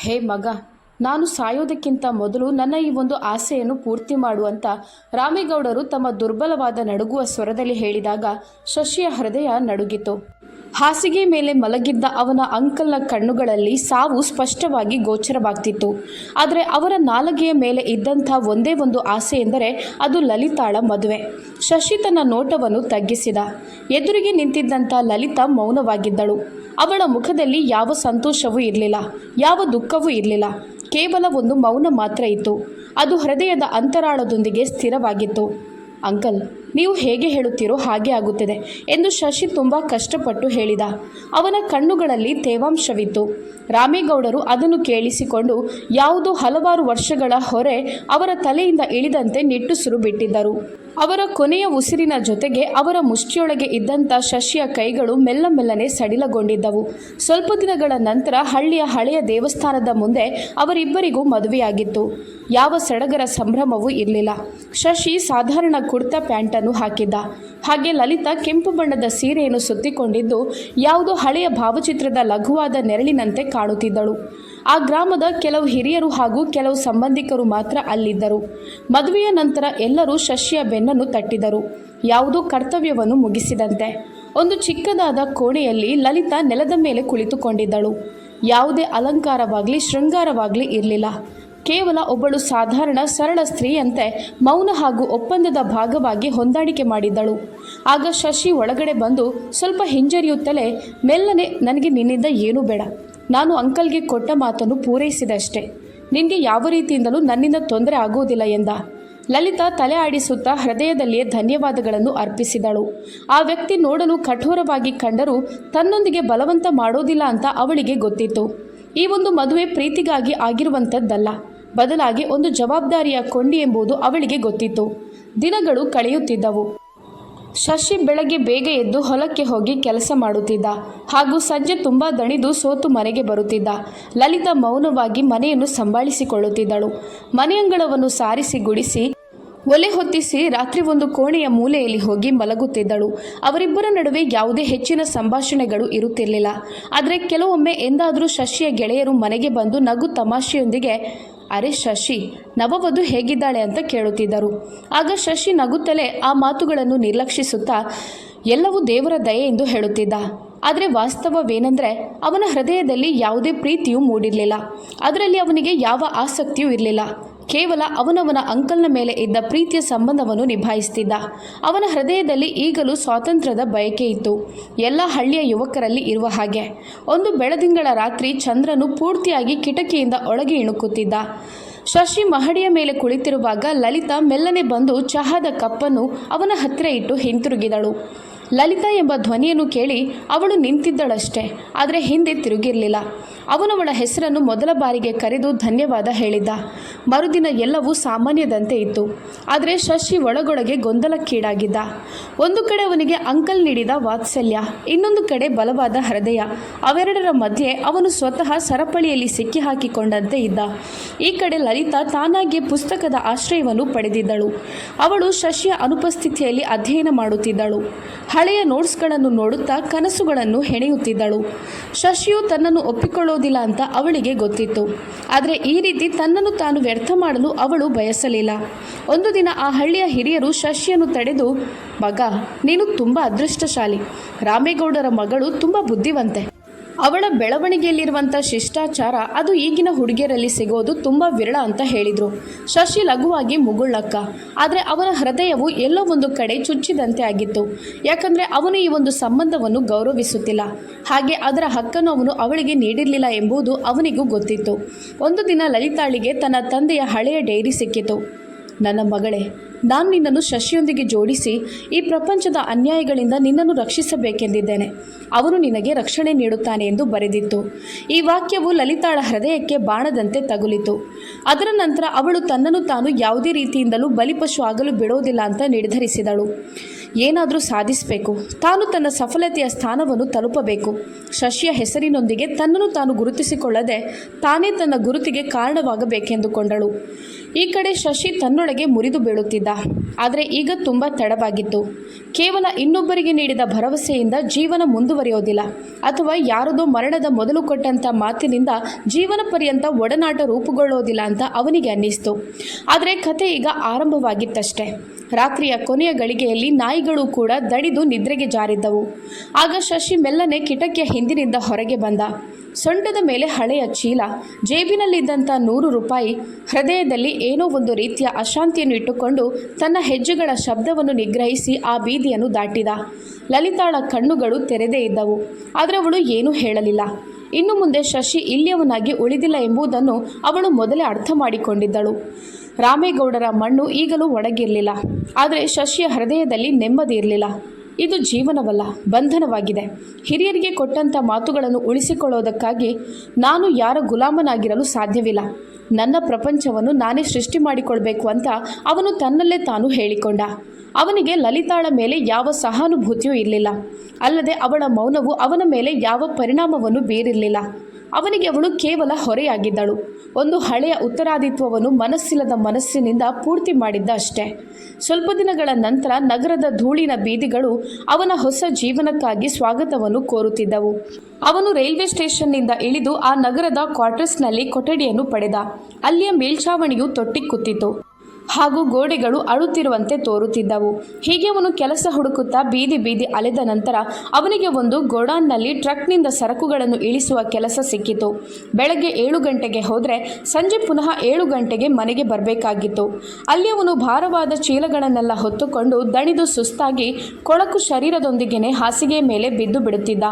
ಹೇ ಮಗ, ನಾನು ಸಾಯೋದಕ್ಕಿಂತ ಮೊದಲು ನನ್ನ ಈ ಒಂದು ಆಸೆಯನ್ನು ಪೂರ್ತಿ ಮಾಡುವಂತ ರಾಮೇಗೌಡರು ತಮ್ಮ ದುರ್ಬಲವಾದ ನಡುಗುವ ಸ್ವರದಲ್ಲಿ ಹೇಳಿದಾಗ ಶಶಿಯ ಹೃದಯ ನಡುಗಿತು. ಹಾಸಿಗೆ ಮೇಲೆ ಮಲಗಿದ್ದ ಅವನ ಅಂಕಲ್ನ ಕಣ್ಣುಗಳಲ್ಲಿ ಸಾವು ಸ್ಪಷ್ಟವಾಗಿ ಗೋಚರವಾಗ್ತಿತ್ತು. ಆದರೆ ಅವರ ನಾಲಗೆಯ ಮೇಲೆ ಇದ್ದಂಥ ಒಂದೇ ಒಂದು ಆಸೆ ಎಂದರೆ ಅದು ಲಲಿತಾಳ ಮದುವೆ. ಶಶಿ ತನ್ನ ನೋಟವನ್ನು ತಗ್ಗಿಸಿದ. ಎದುರಿಗೆ ನಿಂತಿದ್ದಂಥ ಲಲಿತಾ ಮೌನವಾಗಿದ್ದಳು. ಅವಳ ಮುಖದಲ್ಲಿ ಯಾವ ಸಂತೋಷವೂ ಇರಲಿಲ್ಲ, ಯಾವ ದುಃಖವೂ ಇರಲಿಲ್ಲ. ಕೇವಲ ಒಂದು ಮೌನ ಮಾತ್ರ ಇತ್ತು. ಅದು ಹೃದಯದ ಅಂತರಾಳದೊಂದಿಗೆ ಸ್ಥಿರವಾಗಿತ್ತು. ಅಂಕಲ್ ನೀವು ಹೇಗೆ ಹೇಳುತ್ತೀರೋ ಹಾಗೆ ಆಗುತ್ತದೆ ಎಂದು ಶಶಿ ತುಂಬ ಕಷ್ಟಪಟ್ಟು ಹೇಳಿದ. ಅವನ ಕಣ್ಣುಗಳಲ್ಲಿ ತೇವಾಂಶವಿತ್ತು. ರಾಮೇಗೌಡರು ಅದನ್ನು ಕೇಳಿಸಿಕೊಂಡು ಯಾವುದೋ ಹಲವಾರು ವರ್ಷಗಳ ಹೊರೆ ಅವರ ತಲೆಯಿಂದ ಇಳಿದಂತೆ ನಿಟ್ಟುಸಿರು ಬಿಟ್ಟಿದ್ದರು ಅವರ ಕೊನೆಯ ಉಸಿರಿನ ಜೊತೆಗೆ ಅವರ ಮುಷ್ಟಿಯೊಳಗೆ ಇದ್ದಂಥ ಶಶಿಯ ಕೈಗಳು ಮೆಲ್ಲ ಮೆಲ್ಲನೆ ಸಡಿಲಗೊಂಡಿದ್ದವು. ಸ್ವಲ್ಪ ದಿನಗಳ ನಂತರ ಹಳ್ಳಿಯ ಹಳೆಯ ದೇವಸ್ಥಾನದ ಮುಂದೆ ಅವರಿಬ್ಬರಿಗೂ ಮದುವೆಯಾಗಿತ್ತು. ಯಾವ ಸಡಗರ ಸಂಭ್ರಮವೂ ಇರಲಿಲ್ಲ. ಶಶಿ ಸಾಧಾರಣ ಕುರ್ತಾ ಪ್ಯಾಂಟನ್ನು ಹಾಕಿದ್ದ. ಹಾಗೆ ಲಲಿತಾ ಕೆಂಪು ಬಣ್ಣದ ಸೀರೆಯನ್ನು ಸುತ್ತಿಕೊಂಡಿದ್ದು ಯಾವುದೋ ಹಳೆಯ ಭಾವಚಿತ್ರದ ಲಘುವಾದ ನೆರಳಿನಂತೆ ಕಾಣುತ್ತಿದ್ದಳು. ಆ ಗ್ರಾಮದ ಕೆಲವು ಹಿರಿಯರು ಹಾಗೂ ಕೆಲವು ಸಂಬಂಧಿಕರು ಮಾತ್ರ ಅಲ್ಲಿದ್ದರು. ಮದುವೆಯ ನಂತರ ಎಲ್ಲರೂ ಶಶಿಯ ಬೆನ್ನನ್ನು ತಟ್ಟಿದರು. ಯಾವುದೋ ಕರ್ತವ್ಯವನ್ನು ಮುಗಿಸಿದಂತೆ. ಒಂದು ಚಿಕ್ಕದಾದ ಕೋಣೆಯಲ್ಲಿ ಲಲಿತಾ ನೆಲದ ಮೇಲೆ ಕುಳಿತುಕೊಂಡಿದ್ದಳು. ಯಾವುದೇ ಅಲಂಕಾರವಾಗಲಿ ಶೃಂಗಾರವಾಗಲಿ ಇರಲಿಲ್ಲ. ಕೇವಲ ಒಬ್ಬಳು ಸಾಧಾರಣ ಸರಳ ಸ್ತ್ರೀಯಂತೆ ಮೌನ ಹಾಗೂ ಒಪ್ಪಂದದ ಭಾಗವಾಗಿ ಹೊಂದಾಣಿಕೆ ಮಾಡಿದ್ದಳು. ಆಗ ಶಶಿ ಒಳಗಡೆ ಬಂದು ಸ್ವಲ್ಪ ಹಿಂಜರಿಯುತ್ತಲೇ, ಮೆಲ್ಲನೆ, ನನಗೆ ನಿನ್ನಿಂದ ಏನೂ ಬೇಡ. ನಾನು ಅಂಕಲ್ಗೆ ಕೊಟ್ಟ ಮಾತನ್ನು ಪೂರೈಸಿದಷ್ಟೇ. ನಿನಗೆ ಯಾವ ರೀತಿಯಿಂದಲೂ ನನ್ನಿಂದ ತೊಂದರೆ ಆಗುವುದಿಲ್ಲ ಎಂದ. ಲಲಿತಾ ತಲೆ ಆಡಿಸುತ್ತಾ ಹೃದಯದಲ್ಲಿಯೇ ಧನ್ಯವಾದಗಳನ್ನು ಅರ್ಪಿಸಿದಳು. ಆ ವ್ಯಕ್ತಿ ನೋಡಲು ಕಠೋರವಾಗಿ ಕಂಡರೂ ತನ್ನೊಂದಿಗೆ ಬಲವಂತ ಮಾಡೋದಿಲ್ಲ ಅಂತ ಅವಳಿಗೆ ಗೊತ್ತಿತ್ತು. ಈ ಒಂದು ಮದುವೆ ಪ್ರೀತಿಗಾಗಿ ಆಗಿರುವಂಥದ್ದಲ್ಲ ಬದಲಾಗಿ ಒಂದು ಜವಾಬ್ದಾರಿಯ ಕೊಂಡಿ ಎಂಬುದು ಅವಳಿಗೆ ಗೊತ್ತಿತ್ತು. ದಿನಗಳು ಕಳೆಯುತ್ತಿದ್ದವು. ಶಶಿ ಬೆಳಗ್ಗೆ ಬೇಗ ಎದ್ದು ಹೊಲಕ್ಕೆ ಹೋಗಿ ಕೆಲಸ ಮಾಡುತ್ತಿದ್ದ. ಹಾಗೂ ಸಂಜೆ ತುಂಬ ದಣಿದು ಸೋತು ಮನೆಗೆ ಬರುತ್ತಿದ್ದ. ಲಲಿತಾ ಮೌನವಾಗಿ ಮನೆಯನ್ನು ಸಂಭಾಳಿಸಿಕೊಳ್ಳುತ್ತಿದ್ದಳು. ಮನೆಯಂಗಳವನ್ನು ಸಾರಿಸಿ ಗುಡಿಸಿ, ಒಲೆ ಹೊತ್ತಿಸಿ ರಾತ್ರಿ ಒಂದು ಕೋಣೆಯ ಮೂಲೆಯಲ್ಲಿ ಹೋಗಿ ಮಲಗುತ್ತಿದ್ದಳು. ಅವರಿಬ್ಬರ ನಡುವೆ ಯಾವುದೇ ಹೆಚ್ಚಿನ ಸಂಭಾಷಣೆಗಳು ಇರುತ್ತಿರಲಿಲ್ಲ. ಆದರೆ ಕೆಲವೊಮ್ಮೆ ಎಂದಾದರೂ ಶಶಿಯ ಗೆಳೆಯರು ಮನೆಗೆ ಬಂದು ನಗು ತಮಾಷೆಯೊಂದಿಗೆ ಅರೆ ಶಶಿ, ನವವಧು ಹೇಗಿದ್ದಾಳೆ ಅಂತ ಕೇಳುತ್ತಿದ್ದರು. ಆಗ ಶಶಿ ನಗುತ್ತಲೇ ಆ ಮಾತುಗಳನ್ನು ನಿರ್ಲಕ್ಷಿಸುತ್ತಾ, ಎಲ್ಲವೂ ದೇವರ ದಯೆ ಎಂದು ಹೇಳುತ್ತಿದ್ದ. ಆದರೆ ವಾಸ್ತವವೇನೆಂದರೆ, ಅವನ ಹೃದಯದಲ್ಲಿ ಯಾವುದೇ ಪ್ರೀತಿಯೂ ಮೂಡಿರಲಿಲ್ಲ. ಅದರಲ್ಲಿ ಅವನಿಗೆ ಯಾವ ಆಸಕ್ತಿಯೂ ಇರಲಿಲ್ಲ. ಕೇವಲ ಅವನವನ ಅಂಕಲ್ನ ಮೇಲೆ ಇದ್ದ ಪ್ರೀತಿಯ ಸಂಬಂಧವನ್ನು ನಿಭಾಯಿಸ್ತಿದ್ದ. ಅವನ ಹೃದಯದಲ್ಲಿ ಈಗಲೂ ಸ್ವಾತಂತ್ರ್ಯದ ಬಯಕೆ ಇತ್ತು. ಎಲ್ಲ ಹಳ್ಳಿಯ ಯುವಕರಲ್ಲಿ ಇರುವ ಹಾಗೆ. ಒಂದು ಬೆಳದಿಂಗಳ ರಾತ್ರಿ ಚಂದ್ರನು ಪೂರ್ತಿಯಾಗಿ ಕಿಟಕಿಯಿಂದ ಒಳಗೆ ಇಣುಕುತ್ತಿದ್ದ. ಶಶಿ ಮಹಡಿಯ ಮೇಲೆ ಕುಳಿತಿರುವಾಗ ಲಲಿತಾ ಮೆಲ್ಲನೆ ಬಂದು ಚಹಾದ ಕಪ್ಪನ್ನು ಅವನ ಹತ್ತಿರ ಇಟ್ಟು ಹಿಂತಿರುಗಿದಳು. ಲಲಿತಾ ಎಂಬ ಧ್ವನಿಯನ್ನು ಕೇಳಿ ಅವಳು ನಿಂತಿದ್ದಳಷ್ಟೇ, ಆದರೆ ಹಿಂದೆ ತಿರುಗಿರಲಿಲ್ಲ. ಅವನವಳ ಹೆಸರನ್ನು ಮೊದಲ ಬಾರಿಗೆ ಕರೆದು ಧನ್ಯವಾದ ಹೇಳಿದ್ದ. ಮರುದಿನ ಎಲ್ಲವೂ ಸಾಮಾನ್ಯದಂತೆ ಇತ್ತು. ಆದರೆ ಶಶಿ ಒಳಗೊಳಗೆ ಗೊಂದಲಕ್ಕೀಡಾಗಿದ್ದ. ಒಂದು ಕಡೆ ಅವನಿಗೆ ಅಂಕಲ್ ನೀಡಿದ ವಾತ್ಸಲ್ಯ, ಇನ್ನೊಂದು ಕಡೆ ಬಲವಾದ ಹೃದಯ. ಅವೆರಡರ ಮಧ್ಯೆ ಅವನು ಸ್ವತಃ ಸರಪಳಿಯಲ್ಲಿ ಸಿಕ್ಕಿ ಹಾಕಿಕೊಂಡಂತೆ ಇದ್ದ. ಈ ಕಡೆ ಲಲಿತಾ ತಾನಾಗಿಯೇ ಪುಸ್ತಕದ ಆಶ್ರಯವನ್ನು ಪಡೆದಿದ್ದಳು. ಅವಳು ಶಶಿಯ ಅನುಪಸ್ಥಿತಿಯಲ್ಲಿ ಅಧ್ಯಯನ ಮಾಡುತ್ತಿದ್ದಳು. ಹಳೆಯ ನೋಟ್ಸ್ಗಳನ್ನು ನೋಡುತ್ತಾ ಕನಸುಗಳನ್ನು ಹೆಣೆಯುತ್ತಿದ್ದಳು. ಶಶಿಯು ತನ್ನನ್ನು ಒಪ್ಪಿಕೊಳ್ಳೋದಿಲ್ಲ ಅಂತ ಅವಳಿಗೆ ಗೊತ್ತಿತ್ತು. ಆದರೆ ಈ ರೀತಿ ತನ್ನನ್ನು ತಾನು ವ್ಯರ್ಥ ಮಾಡಲು ಅವಳು ಬಯಸಲಿಲ್ಲ. ಒಂದು ದಿನ ಆ ಹಳ್ಳಿಯ ಹಿರಿಯರು ಶಶಿಯನ್ನು ತಡೆದು, ಮಗ, ನೀನು ತುಂಬ ಅದೃಷ್ಟಶಾಲಿ. ರಾಮೇಗೌಡರ ಮಗಳು ತುಂಬ ಬುದ್ಧಿವಂತೆ. ಅವಳ ಬೆಳವಣಿಗೆಯಲ್ಲಿರುವಂಥ ಶಿಷ್ಟಾಚಾರ ಅದು ಈಗಿನ ಹುಡುಗಿಯರಲ್ಲಿ ಸಿಗೋದು ತುಂಬ ವಿರಳ ಅಂತ ಹೇಳಿದರು. ಶಶಿ ಲಘುವಾಗಿ ಮುಗುಳ್ಳಕ್ಕ. ಆದರೆ ಅವನ ಹೃದಯವು ಎಲ್ಲೋ ಒಂದು ಕಡೆ ಚುಚ್ಚಿದಂತೆ ಆಗಿತ್ತು. ಯಾಕಂದರೆ ಅವನು ಈ ಒಂದು ಸಂಬಂಧವನ್ನು ಗೌರವಿಸುತ್ತಿಲ್ಲ. ಹಾಗೆ ಅದರ ಹಕ್ಕನ್ನು ಅವನು ಅವಳಿಗೆ ನೀಡಿರಲಿಲ್ಲ ಎಂಬುದು ಅವನಿಗೂ ಗೊತ್ತಿತ್ತು. ಒಂದು ದಿನ ಲಲಿತಾಳಿಗೆ ತನ್ನ ತಂದೆಯ ಹಳೆಯ ಡೈರಿ ಸಿಕ್ಕಿತು. ನನ್ನ ಮಗಳೇ ನಾನು ನಿನ್ನನ್ನು ಶಶಿಯೊಂದಿಗೆ ಜೋಡಿಸಿ ಈ ಪ್ರಪಂಚದ ಅನ್ಯಾಯಗಳಿಂದ ನಿನ್ನನ್ನು ರಕ್ಷಿಸಬೇಕೆಂದಿದ್ದೇನೆ. ಅವನು ನಿನಗೆ ರಕ್ಷಣೆ ನೀಡುತ್ತಾನೆ ಎಂದು ಬರೆದಿತ್ತು. ಈ ವಾಕ್ಯವು ಲಲಿತಾಳ ಹೃದಯಕ್ಕೆ ಬಾಣದಂತೆ ತಗುಲಿತು. ಅದರ ನಂತರ ಅವಳು ತನ್ನನ್ನು ತಾನು ಯಾವುದೇ ರೀತಿಯಿಂದಲೂ ಬಲಿಪಶು ಆಗಲು ಬಿಡೋದಿಲ್ಲ ಅಂತ ನಿರ್ಧರಿಸಿದಳು. ಏನಾದರೂ ಸಾಧಿಸಬೇಕು. ತಾನು ತನ್ನ ಸಫಲತೆಯ ಸ್ಥಾನವನ್ನು ತಲುಪಬೇಕು. ಶಶಿಯ ಹೆಸರಿನೊಂದಿಗೆ ತನ್ನನ್ನು ತಾನು ಗುರುತಿಸಿಕೊಳ್ಳದೆ ತಾನೇ ತನ್ನ ಗುರುತಿಗೆ ಕಾರಣವಾಗಬೇಕೆಂದುಕೊಂಡಳು. ಈ ಕಡೆ ಶಶಿ ತನ್ನೊಳಗೆ ಮುರಿದು ಬೀಳುತ್ತಿದ್ದ. ಆದರೆ ಈಗ ತುಂಬ ತಡವಾಗಿತ್ತು. ಕೇವಲ ಇನ್ನೊಬ್ಬರಿಗೆ ನೀಡಿದ ಭರವಸೆಯಿಂದ ಜೀವನ ಮುಂದುವರಿಯೋದಿಲ್ಲ. ಅಥವಾ ಯಾರದೋ ಮರಣದ ಮೊದಲು ಕೊಟ್ಟಂಥ ಮಾತಿನಿಂದ ಜೀವನ ಪರ್ಯಂತ ಒಡನಾಟ ರೂಪುಗೊಳ್ಳೋದಿಲ್ಲ ಅಂತ ಅವನಿಗೆ ಅನ್ನಿಸ್ತು. ಆದರೆ ಕತೆ ಈಗ ಆರಂಭವಾಗಿತ್ತಷ್ಟೆ. ರಾತ್ರಿಯ ಕೊನೆಯ ಗಳಿಗೆಯಲ್ಲಿ ನಾಯಿಗಳು ಕೂಡ ದಣಿದು ನಿದ್ರೆಗೆ ಜಾರಿದ್ದವು. ಆಗ ಶಶಿ ಮೆಲ್ಲನೆ ಕಿಟಕಿಯ ಹಿಂದಿನಿಂದ ಹೊರಗೆ ಬಂದ. ಸೊಂಟದ ಮೇಲೆ ಹಳೆಯ ಚೀಲ ಜೇಬಿನಲ್ಲಿದ್ದಂಥ ನೂರು ರೂಪಾಯಿ, ಹೃದಯದಲ್ಲಿ ಏನೋ ಒಂದು ರೀತಿಯ ಅಶಾಂತಿಯನ್ನು ಇಟ್ಟುಕೊಂಡು ತನ್ನ ಹೆಜ್ಜೆಗಳ ಶಬ್ದವನ್ನು ನಿಗ್ರಹಿಸಿ ಆ ಬೀದಿಯನ್ನು ದಾಟಿದ. ಲಲಿತಾಳ ಕಣ್ಣುಗಳು ತೆರೆದೇ ಇದ್ದವು. ಆದರೆ ಅವಳು ಏನೂ ಹೇಳಲಿಲ್ಲ. ಇನ್ನು ಮುಂದೆ ಶಶಿ ಇಲ್ಲಿಯವನಾಗಿ ಉಳಿದಿಲ್ಲ ಎಂಬುದನ್ನು ಅವಳು ಮೊದಲೇ ಅರ್ಥ ಮಾಡಿಕೊಂಡಿದ್ದಳು. ರಾಮೇಗೌಡರ ಮಣ್ಣು ಈಗಲೂ ಒಣಗಿರಲಿಲ್ಲ. ಆದರೆ ಶಶಿಯ ಹೃದಯದಲ್ಲಿ ನೆಮ್ಮದಿ ಇರಲಿಲ್ಲ. ಇದು ಜೀವನವಲ್ಲ, ಬಂಧನವಾಗಿದೆ. ಹಿರಿಯರಿಗೆ ಕೊಟ್ಟಂಥ ಮಾತುಗಳನ್ನು ಉಳಿಸಿಕೊಳ್ಳೋದಕ್ಕಾಗಿ ನಾನು ಯಾರ ಗುಲಾಮನಾಗಿರಲು ಸಾಧ್ಯವಿಲ್ಲ. ನನ್ನ ಪ್ರಪಂಚವನ್ನು ನಾನೇ ಸೃಷ್ಟಿ ಮಾಡಿಕೊಳ್ಬೇಕು ಅಂತ ಅವನು ತನ್ನಲ್ಲೇ ತಾನು ಹೇಳಿಕೊಂಡ. ಅವನಿಗೆ ಲಲಿತಾಳ ಮೇಲೆ ಯಾವ ಸಹಾನುಭೂತಿಯೂ ಇರಲಿಲ್ಲ. ಅಲ್ಲದೆ ಅವಳ ಮೌನವು ಅವನ ಮೇಲೆ ಯಾವ ಪರಿಣಾಮವನ್ನು ಬೀರಿರಲಿಲ್ಲ. ಅವನಿಗೆ ಅವಳು ಕೇವಲ ಹೊರೆಯಾಗಿದ್ದಳು. ಒಂದು ಹಳೆಯ ಉತ್ತರಾದಿತ್ವವನ್ನು ಮನಸ್ಸಿಲ್ಲದ ಮನಸ್ಸಿನಿಂದ ಪೂರ್ತಿ ಮಾಡಿದ್ದ ಅಷ್ಟೇ. ಸ್ವಲ್ಪ ದಿನಗಳ ನಂತರ ನಗರದ ಧೂಳಿನ ಬೀದಿಗಳು ಅವನ ಹೊಸ ಜೀವನಕ್ಕಾಗಿ ಸ್ವಾಗತವನ್ನು ಕೋರುತ್ತಿದ್ದವು. ಅವನು ರೈಲ್ವೆ ಸ್ಟೇಷನ್ನಿಂದ ಇಳಿದು ಆ ನಗರದ ಕ್ವಾರ್ಟರ್ಸ್ನಲ್ಲಿ ಕೊಠಡಿಯನ್ನು ಪಡೆದ. ಅಲ್ಲಿಯ ಮೇಲ್ಛಾವಣಿಯು ತೊಟ್ಟಿಕ್ಕುತ್ತಿತ್ತು. ಹಾಗೂ ಗೋಡೆಗಳು ಅಳುತ್ತಿರುವಂತೆ ತೋರುತ್ತಿದ್ದವು. ಹೀಗೆ ಅವನು ಕೆಲಸ ಹುಡುಕುತ್ತಾ ಬೀದಿ ಬೀದಿ ಅಲೆದ ನಂತರ ಅವನಿಗೆ ಒಂದು ಗೋಡಾನ್ನಲ್ಲಿ ಟ್ರಕ್ನಿಂದ ಸರಕುಗಳನ್ನು ಇಳಿಸುವ ಕೆಲಸ ಸಿಕ್ಕಿತು. ಬೆಳಗ್ಗೆ ಏಳು ಗಂಟೆಗೆ ಹೋದರೆ ಸಂಜೆ ಪುನಃ ಏಳು ಗಂಟೆಗೆ ಮನೆಗೆ ಬರಬೇಕಾಗಿತ್ತು. ಅಲ್ಲಿ ಅವನು ಭಾರವಾದ ಚೀಲಗಳನ್ನೆಲ್ಲ ಹೊತ್ತುಕೊಂಡು ದಣಿದು ಸುಸ್ತಾಗಿ ಕೊಳಕು ಶರೀರದೊಂದಿಗೆನೆ ಹಾಸಿಗೆ ಮೇಲೆ ಬಿದ್ದು ಬಿಡುತ್ತಿದ್ದ.